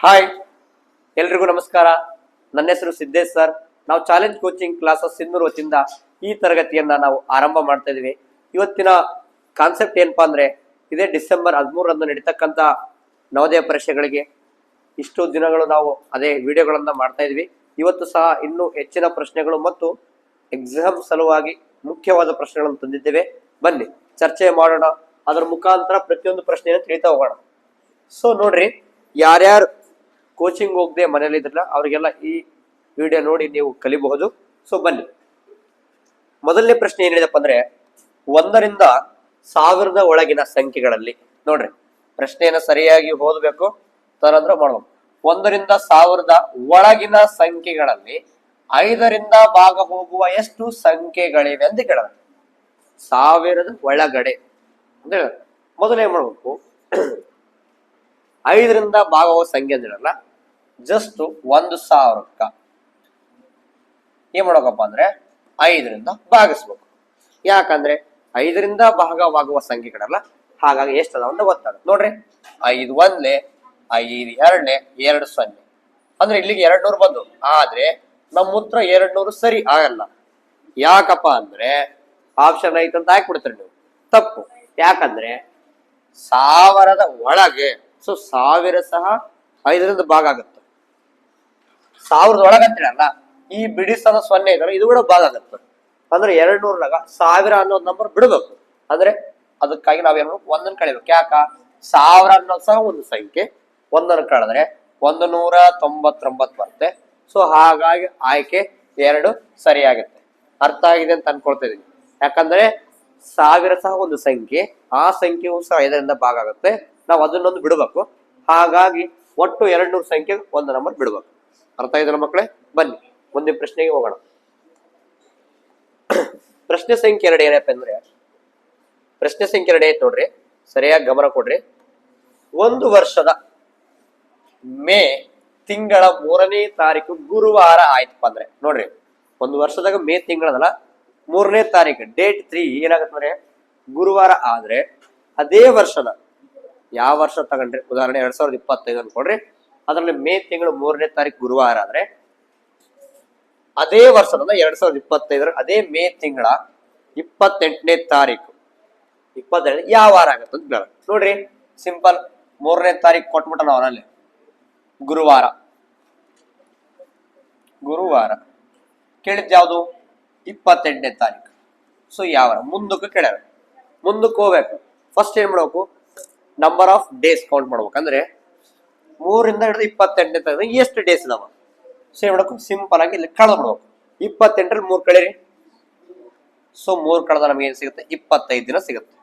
Hi ಎಲ್ರಿಗೂ ನಮಸ್ಕಾರ. ನನ್ನ ಹೆಸರು ಸಿದ್ದೇಶ್ ಸರ್. ನಾವು ಚಾಲೆಂಜ್ ಕೋಚಿಂಗ್ ಕ್ಲಾಸಸ್ ಸಿಂಧೂರು ವತಿಯಿಂದ ಈ ತರಗತಿಯನ್ನ ನಾವು ಆರಂಭ ಮಾಡ್ತಾ ಇದೀವಿ ಇವತ್ತಿನ ಕಾನ್ಸೆಪ್ಟ್ ಏನಪ್ಪಾ ಅಂದ್ರೆ ಇದೇ ಡಿಸೆಂಬರ್ ಹದಿಮೂರರಂದು ನಡೀತಕ್ಕಂತ ನವೋದಯ ಪರೀಕ್ಷೆಗಳಿಗೆ ಇಷ್ಟು ದಿನಗಳು ನಾವು ಅದೇ ವಿಡಿಯೋಗಳನ್ನ ಮಾಡ್ತಾ ಇದ್ವಿ ಇವತ್ತು ಸಹ ಇನ್ನೂ ಹೆಚ್ಚಿನ ಪ್ರಶ್ನೆಗಳು ಮತ್ತು ಎಕ್ಸಾಮ್ ಸಲುವಾಗಿ ಮುಖ್ಯವಾದ ಪ್ರಶ್ನೆಗಳನ್ನು ತಂದಿದ್ದೇವೆ. ಬನ್ನಿ, ಚರ್ಚೆ ಮಾಡೋಣ. ಅದರ ಮುಖಾಂತರ ಪ್ರತಿಯೊಂದು ಪ್ರಶ್ನೆಯನ್ನು ತಿಳಿತಾ ಹೋಗೋಣ. ಸೊ ನೋಡ್ರಿ, ಯಾರ್ಯಾರು ಕೋಚಿಂಗ್ ಹೋಗದೆ ಮನೇಲಿ ಇದ್ರಲ್ಲ, ಅವರಿಗೆಲ್ಲ ಈ ವಿಡಿಯೋ ನೋಡಿ ನೀವು ಕಲಿಬಹುದು. ಸೊ ಬನ್ನಿ. ಮೊದಲನೇ ಪ್ರಶ್ನೆ ಏನಿದೆಪ್ಪ ಅಂದ್ರೆ, ಒಂದರಿಂದ ಸಾವಿರದ ಒಳಗಿನ ಸಂಖ್ಯೆಗಳಲ್ಲಿ, ನೋಡ್ರಿ, ಪ್ರಶ್ನೆಯನ್ನು ಸರಿಯಾಗಿ ಓದಬೇಕು, ತರಂದ್ರ ಮಾಡಬೇಕು ಒಂದರಿಂದ ಸಾವಿರದ ಒಳಗಿನ ಸಂಖ್ಯೆಗಳಲ್ಲಿ, ಐದರಿಂದ ಭಾಗ ಹೋಗುವ ಎಷ್ಟು ಸಂಖ್ಯೆಗಳಿವೆ ಅಂತ ಕೇಳಿದ್ರೆ ಸಾವಿರದ ಒಳಗಡೆ. ಅಂತ ಹೇಳಿದ್ರೆ ಮೊದಲೇ ಮಾಡಬೇಕು? ಐದರಿಂದ ಹೋಗುವ ಸಂಖ್ಯೆ ಅಂದಿರಲ್ಲ ಜಸ್ಟ್ ಒಂದು ಸಾವಿರಕ್ಕ. ಏನ್ ಮಾಡೋಕಪ್ಪ ಅಂದ್ರೆ ಐದರಿಂದ ಭಾಗಿಸ್ಬೇಕು. ಯಾಕಂದ್ರೆ ಐದರಿಂದ ಭಾಗವಾಗುವ ಸಂಖ್ಯೆಗಳಲ್ಲ ಹಾಗಾಗಿ ಎಷ್ಟದ ಅಂತ ಗೊತ್ತಾಗ ನೋಡ್ರಿ, ಐದು ಒಂದ್ಲೆ, ಐದು ಎರಡನೇ ಎರಡು ಸೊನ್ನೆ. ಅಂದ್ರೆ ಇಲ್ಲಿಗೆ ಎರಡ್ ನೂರು ಬಂದು. ಆದ್ರೆ ನಮ್ಮ ಉತ್ತರ ಎರಡ್ ನೂರು ಸರಿ ಆಗಲ್ಲ. ಯಾಕಪ್ಪ ಅಂದ್ರೆ ಆಪ್ಷನ್ ಐತೆ ಅಂತ ಹಾಕ್ಬಿಡ್ತೀರಿ ನೀವು. ತಪ್ಪು. ಯಾಕಂದ್ರೆ ಸಾವಿರದ ಒಳಗೆ ಸೊ ಸಾವಿರ ಸಹ ಐದರಿಂದ ಭಾಗ ಆಗುತ್ತೆ. ಸಾವಿರದ ಒಳಗಂತೀರಲ್ಲ ಈ ಬಿಡಿಸದ ಸೊನ್ನೆ ಇದ್ರೆ ಇದು ಕೂಡ ಭಾಗ ಆಗುತ್ತೆ. ಅಂದ್ರೆ ಎರಡ್ ನೂರನಾಗ ಸಾವಿರ ಅನ್ನೋದ್ ನಂಬರ್ ಬಿಡಬೇಕು. ಅಂದ್ರೆ ಅದಕ್ಕಾಗಿ ನಾವೇನು ಒಂದನ್ನು ಕಳಿಬೇಕು. ಯಾಕ? ಸಾವಿರ ಅನ್ನೋದು ಸಹ ಒಂದು ಸಂಖ್ಯೆ. ಒಂದನ್ನು ಕಳೆದ್ರೆ ಒಂದು ನೂರ ತೊಂಬತ್ತೊಂಬತ್ತು ಬರುತ್ತೆ. ಸೊ ಹಾಗಾಗಿ ಆಯ್ಕೆ ಎರಡು ಸರಿಯಾಗುತ್ತೆ. ಅರ್ಥ ಆಗಿದೆ ಅಂತ ಅನ್ಕೊಳ್ತಾ ಇದೀನಿ. ಯಾಕಂದ್ರೆ ಸಾವಿರ ಸಹ ಒಂದು ಸಂಖ್ಯೆ. ಆ ಸಂಖ್ಯೆಯು ಸಹ ಇದರಿಂದ ಭಾಗ ಆಗುತ್ತೆ. ನಾವು ಅದನ್ನೊಂದು ಬಿಡಬೇಕು. ಹಾಗಾಗಿ ಒಟ್ಟು ಎರಡ್ ನೂರು ಸಂಖ್ಯೆ ಒಂದು ನಂಬರ್ ಬಿಡಬೇಕು. ಅರ್ಥ ಆಯ್ತಲ್ಲ ಮಕ್ಕಳೇ? ಬನ್ನಿ, ಮುಂದಿನ ಪ್ರಶ್ನೆಗೆ ಹೋಗೋಣ. ಪ್ರಶ್ನೆ ಸಂಖ್ಯೆ ಎರಡು ಏನಪ್ಪ ಅಂದ್ರೆ, ಪ್ರಶ್ನೆ ಸಂಖ್ಯೆ ಎರಡು ಐತೆ ನೋಡ್ರಿ, ಸರಿಯಾಗಿ ಗಮನ ಕೊಡ್ರಿ. ಒಂದು ವರ್ಷದ ಮೇ ತಿಂಗಳ ಮೂರನೇ ತಾರೀಕು ಗುರುವಾರ ಆಯ್ತಪ್ಪ ಅಂದ್ರೆ, ನೋಡ್ರಿ, ಒಂದು ವರ್ಷದಾಗ ಮೇ ತಿಂಗಳದಲ್ಲ, ಮೂರನೇ ತಾರೀಕು, ಡೇಟ್ ತ್ರೀ ಏನಾಗತ್ತಂದ್ರೆ ಗುರುವಾರ ಆದ್ರೆ, ಅದೇ ವರ್ಷದ, ಯಾವ ವರ್ಷ ತಗೊಂಡ್ರಿ, ಉದಾಹರಣೆ ಎರಡ್ ಸಾವಿರದ ಇಪ್ಪತ್ತೈದು ಅನ್ಕೊಡ್ರಿ ಅದರಲ್ಲಿ ಮೇ ತಿಂಗಳು ಮೂರನೇ ತಾರೀಕು ಗುರುವಾರ ಆದ್ರೆ ಅದೇ ವರ್ಷದ ಎರಡ್ ಸಾವಿರದ ಇಪ್ಪತ್ತೈದರ ಅದೇ ಮೇ ತಿಂಗಳ ಇಪ್ಪತ್ತೆಂಟನೇ ತಾರೀಕು. ಇಪ್ಪತ್ತೆರಡು ಯಾವ ವಾರ ಆಗತ್ತೆ ಅಂತ ನೋಡ್ರಿ, ಸಿಂಪಲ್ ಮೂರನೇ ತಾರೀಕು ಕೊಟ್ಬಿಟ್ಟ ಅವನಲ್ಲಿ. ಗುರುವಾರ. ಗುರುವಾರ. ಕೇಳಿದ್ ಯಾವುದು? ಇಪ್ಪತ್ತೆಂಟನೇ ತಾರೀಕು. ಸೊ ಯಾವ? ಮುಂದಕ್ಕೆ ಕೇಳ್ಯಾರ ಮುಂದಕ್ಕೆ ಹೋಗ್ಬೇಕು. ಫಸ್ಟ್ ಏನ್ ಮಾಡ್ಬೇಕು? ನಂಬರ್ ಆಫ್ ಡೇಸ್ ಕೌಂಟ್ ಮಾಡ್ಬೇಕು. ಅಂದ್ರೆ ಮೂರಿಂದ ಹಿಡಿದು ಇಪ್ಪತ್ತೆಂಟನೇ ತನಕ ಎಷ್ಟು ಡೇಸ್ ಇದಾವ? ಸೊ ಏನ್ ಸಿಂಪಲ್ ಆಗಿ ಇಲ್ಲಿ ಕಳೆದು ಬಿಡ್ಬೇಕು. ಇಪ್ಪತ್ತೆಂಟರಲ್ಲಿ ಮೂರ್ ಕಳೀರಿ ಸೊ ಮೂರ್ ಕಳೆದ ನಮಗೆ ಏನ್ ಸಿಗುತ್ತೆ? ಇಪ್ಪತ್ತೈದು ದಿನ ಸಿಗುತ್ತೆ.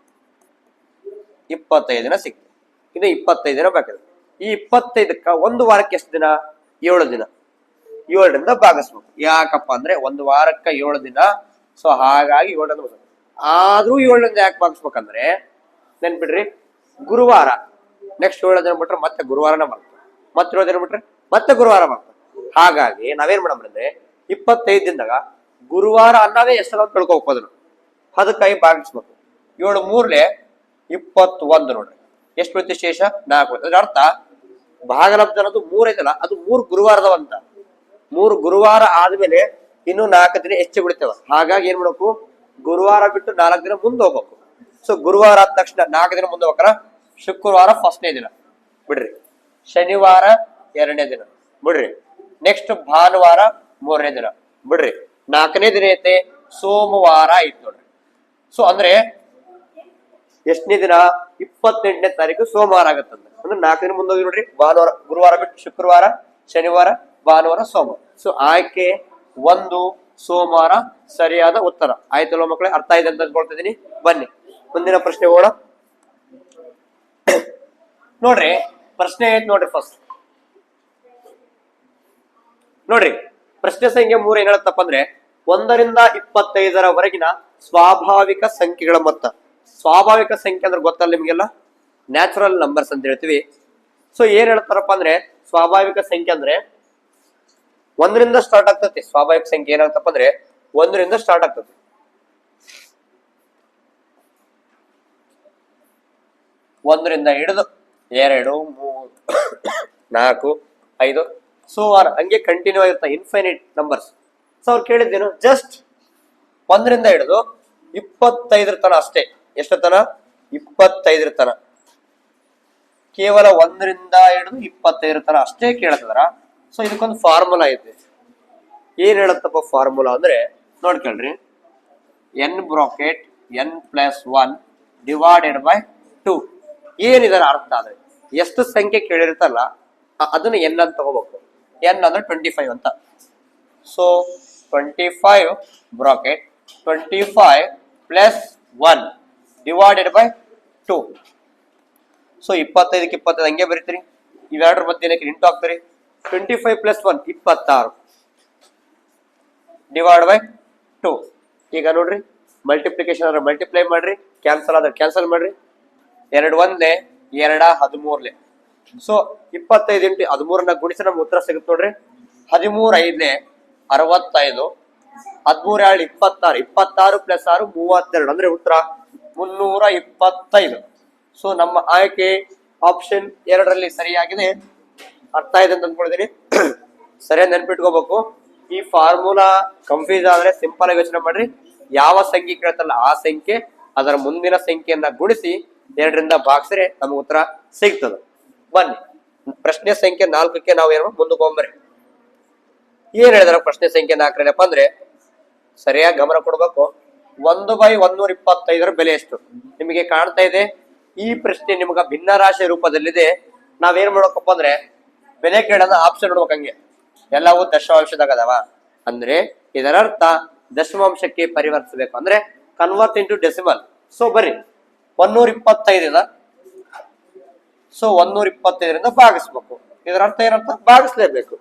ಇಪ್ಪತ್ತೈದು ದಿನ ಸಿಗುತ್ತೆ. ಇನ್ನು ಇಪ್ಪತ್ತೈದು ದಿನ ಬೇಕಿದೆ ಈ ಇಪ್ಪತ್ತೈದಕ್ಕ ಒಂದು ವಾರಕ್ಕೆ ಎಷ್ಟು ದಿನ? ಏಳು ದಿನ. ಏಳರಿಂದ ಭಾಗಿಸ್ಬೇಕು. ಯಾಕಪ್ಪ ಅಂದ್ರೆ ಒಂದು ವಾರಕ್ಕ ಏಳು ದಿನ. ಸೊ ಹಾಗಾಗಿ ಏಳರಿಂದ. ಆದ್ರೂ ಏಳರಿಂದ ಯಾಕೆ ಭಾಗಿಸ್ಬೇಕಂದ್ರೆ, ನೆನ್ಪಿಡ್ರಿ, ಗುರುವಾರ. ನೆಕ್ಸ್ಟ್ ಏಳು ದಿನ ಬಿಟ್ರೆ ಮತ್ತೆ ಗುರುವಾರನೇ ಬರ್ತದೆ. ಮತ್ತೆ ಏಳು ದಿನ ಬಿಟ್ರೆ ಮತ್ತೆ ಗುರುವಾರ ಬರ್ತದೆ. ಹಾಗಾಗಿ ನಾವೇನ್ ಮಾಡೋಣ ಅಂದ್ರೆ ಇಪ್ಪತ್ತೈದು ದಿನದಾಗ ಗುರುವಾರ ಅನ್ನೋದೇ ಹೆಸರು ಅಂತ ತಿಳ್ಕೊಬೇಕು ಅದನ್ನು. ಅದಕ್ಕಾಗಿ ಭಾಗಿಸ್ಬೇಕು ಏಳು ಮೂರ್ಲೆ ಇಪ್ಪತ್ತೊಂದು ನೋಡ್ರಿ. ಎಷ್ಟು ಬೀಳುತ್ತೆ ಶೇಷ? ನಾಲ್ಕು. ಅದ್ರ ಅರ್ಥ ಭಾಗಲಬ್ಧ ಅನ್ನೋದು ಮೂರ್ ಐತಲ್ಲ ಅದು ಮೂರು ಗುರುವಾರದವಂತ ಮೂರು ಗುರುವಾರ ಆದ್ಮೇಲೆ ಇನ್ನು ನಾಲ್ಕು ದಿನ ಹೆಚ್ಚು ಬಿಡ್ತೇವ ಹಾಗಾಗಿ ಏನ್ ಮಾಡ್ಬೇಕು? ಗುರುವಾರ ಬಿಟ್ಟು ನಾಲ್ಕು ದಿನ ಮುಂದೆ ಹೋಗ್ಬೇಕು. ಸೊ ಗುರುವಾರ ಆದ ತಕ್ಷಣ ನಾಲ್ಕು ದಿನ ಮುಂದೆ ಹೋಗ್ಬೇಕಾರ ಶುಕ್ರವಾರ ಫಸ್ಟ್ನೇ ದಿನ. ಬಿಡ್ರಿ. ಶನಿವಾರ ಎರಡನೇ ದಿನ. ಬಿಡ್ರಿ. ನೆಕ್ಸ್ಟ್ ಭಾನುವಾರ ಮೂರನೇ ದಿನ. ಬಿಡ್ರಿ. ನಾಲ್ಕನೇ ದಿನ ಐತೆ ಸೋಮವಾರ ಐತ್ ನೋಡ್ರಿ. ಸೊ ಅಂದ್ರೆ ಎಷ್ಟನೇ ದಿನ? ಇಪ್ಪತ್ತೆಂಟನೇ ತಾರೀಕು ಸೋಮವಾರ ಆಗತ್ತಂದ್ರೆ ಅಂದ್ರೆ. ನಾಲ್ಕು ದಿನ ಮುಂದೆ ಹೋಗಿ ನೋಡ್ರಿ ಭಾನುವಾರ ಗುರುವಾರ ಬಿಟ್ಟು ಶುಕ್ರವಾರ ಶನಿವಾರ ಭಾನುವಾರ ಸೋಮವಾರ. ಸೊ ಆಯ್ಕೆ ಒಂದು ಸೋಮವಾರ ಸರಿಯಾದ ಉತ್ತರ. ಆಯ್ತಲ್ಲ ಮಕ್ಕಳೇ? ಅರ್ಥ ಇದೆ ಅಂತ ಅನ್ಕೊಳ್ತಾ ಇದೀನಿ ಬನ್ನಿ. ಮುಂದಿನ ಪ್ರಶ್ನೆ ಹೋಗೋಣ ನೋಡ್ರಿ, ಪ್ರಶ್ನೆ ಐತ್ ನೋಡ್ರಿ ಫಸ್ಟ್ ನೋಡ್ರಿ, ಪ್ರಶ್ನೆ ಸಂಖ್ಯೆ ಮೂರ್ ಏನ್ ಹೇಳತ್ತಪ್ಪ ಅಂದ್ರೆ, ಒಂದರಿಂದ ಇಪ್ಪತ್ತೈದರವರೆಗಿನ ಸ್ವಾಭಾವಿಕ ಸಂಖ್ಯೆಗಳ ಮೊತ್ತ. ಸ್ವಾಭಾವಿಕ ಸಂಖ್ಯೆ ಅಂದ್ರೆ ಗೊತ್ತಲ್ಲ ನಿಮ್ಗೆಲ್ಲ? ನ್ಯಾಚುರಲ್ ನಂಬರ್ಸ್ ಅಂತ ಹೇಳ್ತೀವಿ. ಸೊ ಏನ್ ಹೇಳ್ತಾರಪ್ಪ ಅಂದ್ರೆ, ಸ್ವಾಭಾವಿಕ ಸಂಖ್ಯೆ ಅಂದ್ರೆ, ಒಂದರಿಂದ ಸ್ಟಾರ್ಟ್ ಆಗ್ತತಿ. ಸ್ವಾಭಾವಿಕ ಸಂಖ್ಯೆ ಏನಾಗ್ತಪ್ಪ ಅಂದ್ರೆ, ಒಂದರಿಂದ ಸ್ಟಾರ್ಟ್ ಆಗ್ತತಿ. ಒಂದರಿಂದ ಹಿಡಿದು ಎರಡು, ಮೂರು, ನಾಲ್ಕು, ಐದು. ಸೊ ಆರ್ ಹಂಗೆ ಕಂಟಿನ್ಯೂ ಆಗಿರ್ತಾ ಇನ್ಫೈನೈಟ್ ನಂಬರ್ಸ್ ಸೊ ಅವ್ರು ಕೇಳಿದ್ದೇನು ಜಸ್ಟ್ ಒಂದರಿಂದ ಹಿಡಿದು ಇಪ್ಪತ್ತೈದರ ತನ ಅಷ್ಟೇ. ಎಷ್ಟು ತನ? ಇಪ್ಪತ್ತೈದರ ತನ. ಕೇವಲ ಒಂದರಿಂದ ಹಿಡಿದು ಇಪ್ಪತ್ತೈದರ ತನ ಅಷ್ಟೇ ಕೇಳ್ತದಾರ. ಸೊ ಇದಕ್ಕೊಂದು ಫಾರ್ಮುಲಾ ಇದೆ. ಏನ್ ಹೇಳತ್ತಪ್ಪ ಫಾರ್ಮುಲಾ ಅಂದ್ರೆ, ನೋಡ್ಕೊಳ್ರಿ. N bracket N plus one divided by two ಏನಿದರ ಅರ್ಥ ಅಂದ್ರೆ ಎಷ್ಟು ಸಂಖ್ಯೆ ಕೇಳಿರುತ್ತಲ್ಲ ಅದನ್ನ ಎನ್ ಅಂತ ತಗೋಬೇಕು. ಎನ್ ಅಂದ್ರೆ ಟ್ವೆಂಟಿ ಫೈವ್ ಅಂತ. So twenty five bracket twenty five plus one divided by two so ಇಪ್ಪತ್ತೈದಕ್ಕೆ ಇಪ್ಪತ್ತೈದು ಹಂಗೆ ಬರೀತೀರಿ. ಇವೆರಡರ ಮಧ್ಯೆ ಏನಕ್ಕೆ ಇಂಟು ಹಾಕ್ತೀರಿ? ಟ್ವೆಂಟಿ ಫೈವ್ ಪ್ಲಸ್ ಒನ್ ಇಪ್ಪತ್ತಾರು. ಡಿವೈಡ್ ಬೈ ಟು ಈಗ ನೋಡ್ರಿ ಮಲ್ಟಿಪ್ಲಿಕೇಶನ್ ಆದ್ರೆ ಮಲ್ಟಿಪ್ಲೈ ಮಾಡ್ರಿ ಕ್ಯಾನ್ಸಲ್ ಆದ್ರೆ ಕ್ಯಾನ್ಸಲ್ ಮಾಡ್ರಿ. ಎರಡು ಒಂದೇ ಎರಡ ಹದಿಮೂರ್ಲೆ. ಸೊ ಇಪ್ಪತ್ತೈದು ಇಂಟು ಹದಿಮೂರನ್ನ ಗುಣಿಸಿ ನಮ್ಗೆ ಉತ್ತರ ಸಿಗುತ್ತೆ ನೋಡ್ರಿ. ಹದಿಮೂರು ಐದ್ಲೆ ಅರವತ್ತೈದು. ಹದಿಮೂರ್ ಎರಡು ಇಪ್ಪತ್ತಾರು. ಇಪ್ಪತ್ತಾರು ಪ್ಲಸ್ ಆರು, ಮೂವತ್ತೆರಡು. ಅಂದ್ರೆ ಉತ್ತರ ಮುನ್ನೂರ ಇಪ್ಪತ್ತೈದು. ಸೊ ನಮ್ಮ ಆಯ್ಕೆ ಆಪ್ಷನ್ ಎರಡರಲ್ಲಿ ಸರಿಯಾಗಿದೆ. ಅರ್ಥ ಆಯ್ತು ಅಂತ ಅಂದ್ಕೊಳ್ತೀನಿ ಸರಿಯಾಗಿ ನೆನ್ಪಿಟ್ಕೋಬೇಕು. ಈ ಫಾರ್ಮುಲಾ ಕನ್ಫ್ಯೂಸ್ ಆದ್ರೆ ಸಿಂಪಲ್ ಆಗಿ ಯೋಚನೆ ಮಾಡ್ರಿ. ಯಾವ ಸಂಖ್ಯೆ ಕೇಳ್ತಲ್ಲ ಆ ಸಂಖ್ಯೆ, ಅದರ ಮುಂದಿನ ಸಂಖ್ಯೆಯನ್ನ ಗುಣಿಸಿ ಎರಡರಿಂದ ಭಾಗಿಸ್ರೆ ನಮ್ಗೆ ಉತ್ತರ ಸಿಗ್ತದೆ. ಬನ್ನಿ. ಪ್ರಶ್ನೆ ಸಂಖ್ಯೆ ನಾಲ್ಕಕ್ಕೆ ನಾವು ಏನು ಮುಂದಕ್ಕೆ ಏನ್ ಹೇಳಿದಾರೆ ಪ್ರಶ್ನೆ ಸಂಖ್ಯೆ ನಾಲ್ಕರೇನಪ್ಪ ಅಂದ್ರೆ ಸರಿಯಾಗಿ ಗಮನ ಕೊಡ್ಬೇಕು. ಒಂದು ಬೈ ಒಂದೂರ ಇಪ್ಪತ್ತೈದರ ಬೆಲೆ ಎಷ್ಟು? ನಿಮಗೆ ಕಾಣ್ತಾ ಇದೆ. ಈ ಪ್ರಶ್ನೆ ನಿಮ್ಗ ಭಿನ್ನ ರಾಶಿ ರೂಪದಲ್ಲಿದೆ. ನಾವೇನ್ ಮಾಡ್ಬೇಕಪ್ಪ ಅಂದ್ರೆ ಬೆಲೆ ಕೇಳೋದ ಆಪ್ಷನ್ ನೋಡ್ಬೇಕು ಹಂಗೆ. ಎಲ್ಲವೂ ದಶಮಾಂಶದಾಗ ಅದಾವ. ಅಂದ್ರೆ ಇದರರ್ಥ ದಶಮಾಂಶಕ್ಕೆ ಪರಿವರ್ತಿಸಬೇಕು. ಅಂದ್ರೆ ಕನ್ವರ್ಟ್ ಇಂಟು ಡೆಸಿಮಲ್ ಸೊ ಬರ್ರಿ ಒಂದೂರ ಇಪ್ಪತ್ತೈದಿದ ಸೊ ಒಂದೂರ ಇಪ್ಪತ್ತೈದರಿಂದ ಭಾಗಿಸ್ಬೇಕು. ಇದರ ಅರ್ಥ ಏನಂತ? ಭಾಗಿಸ್ಲೇಬೇಕು.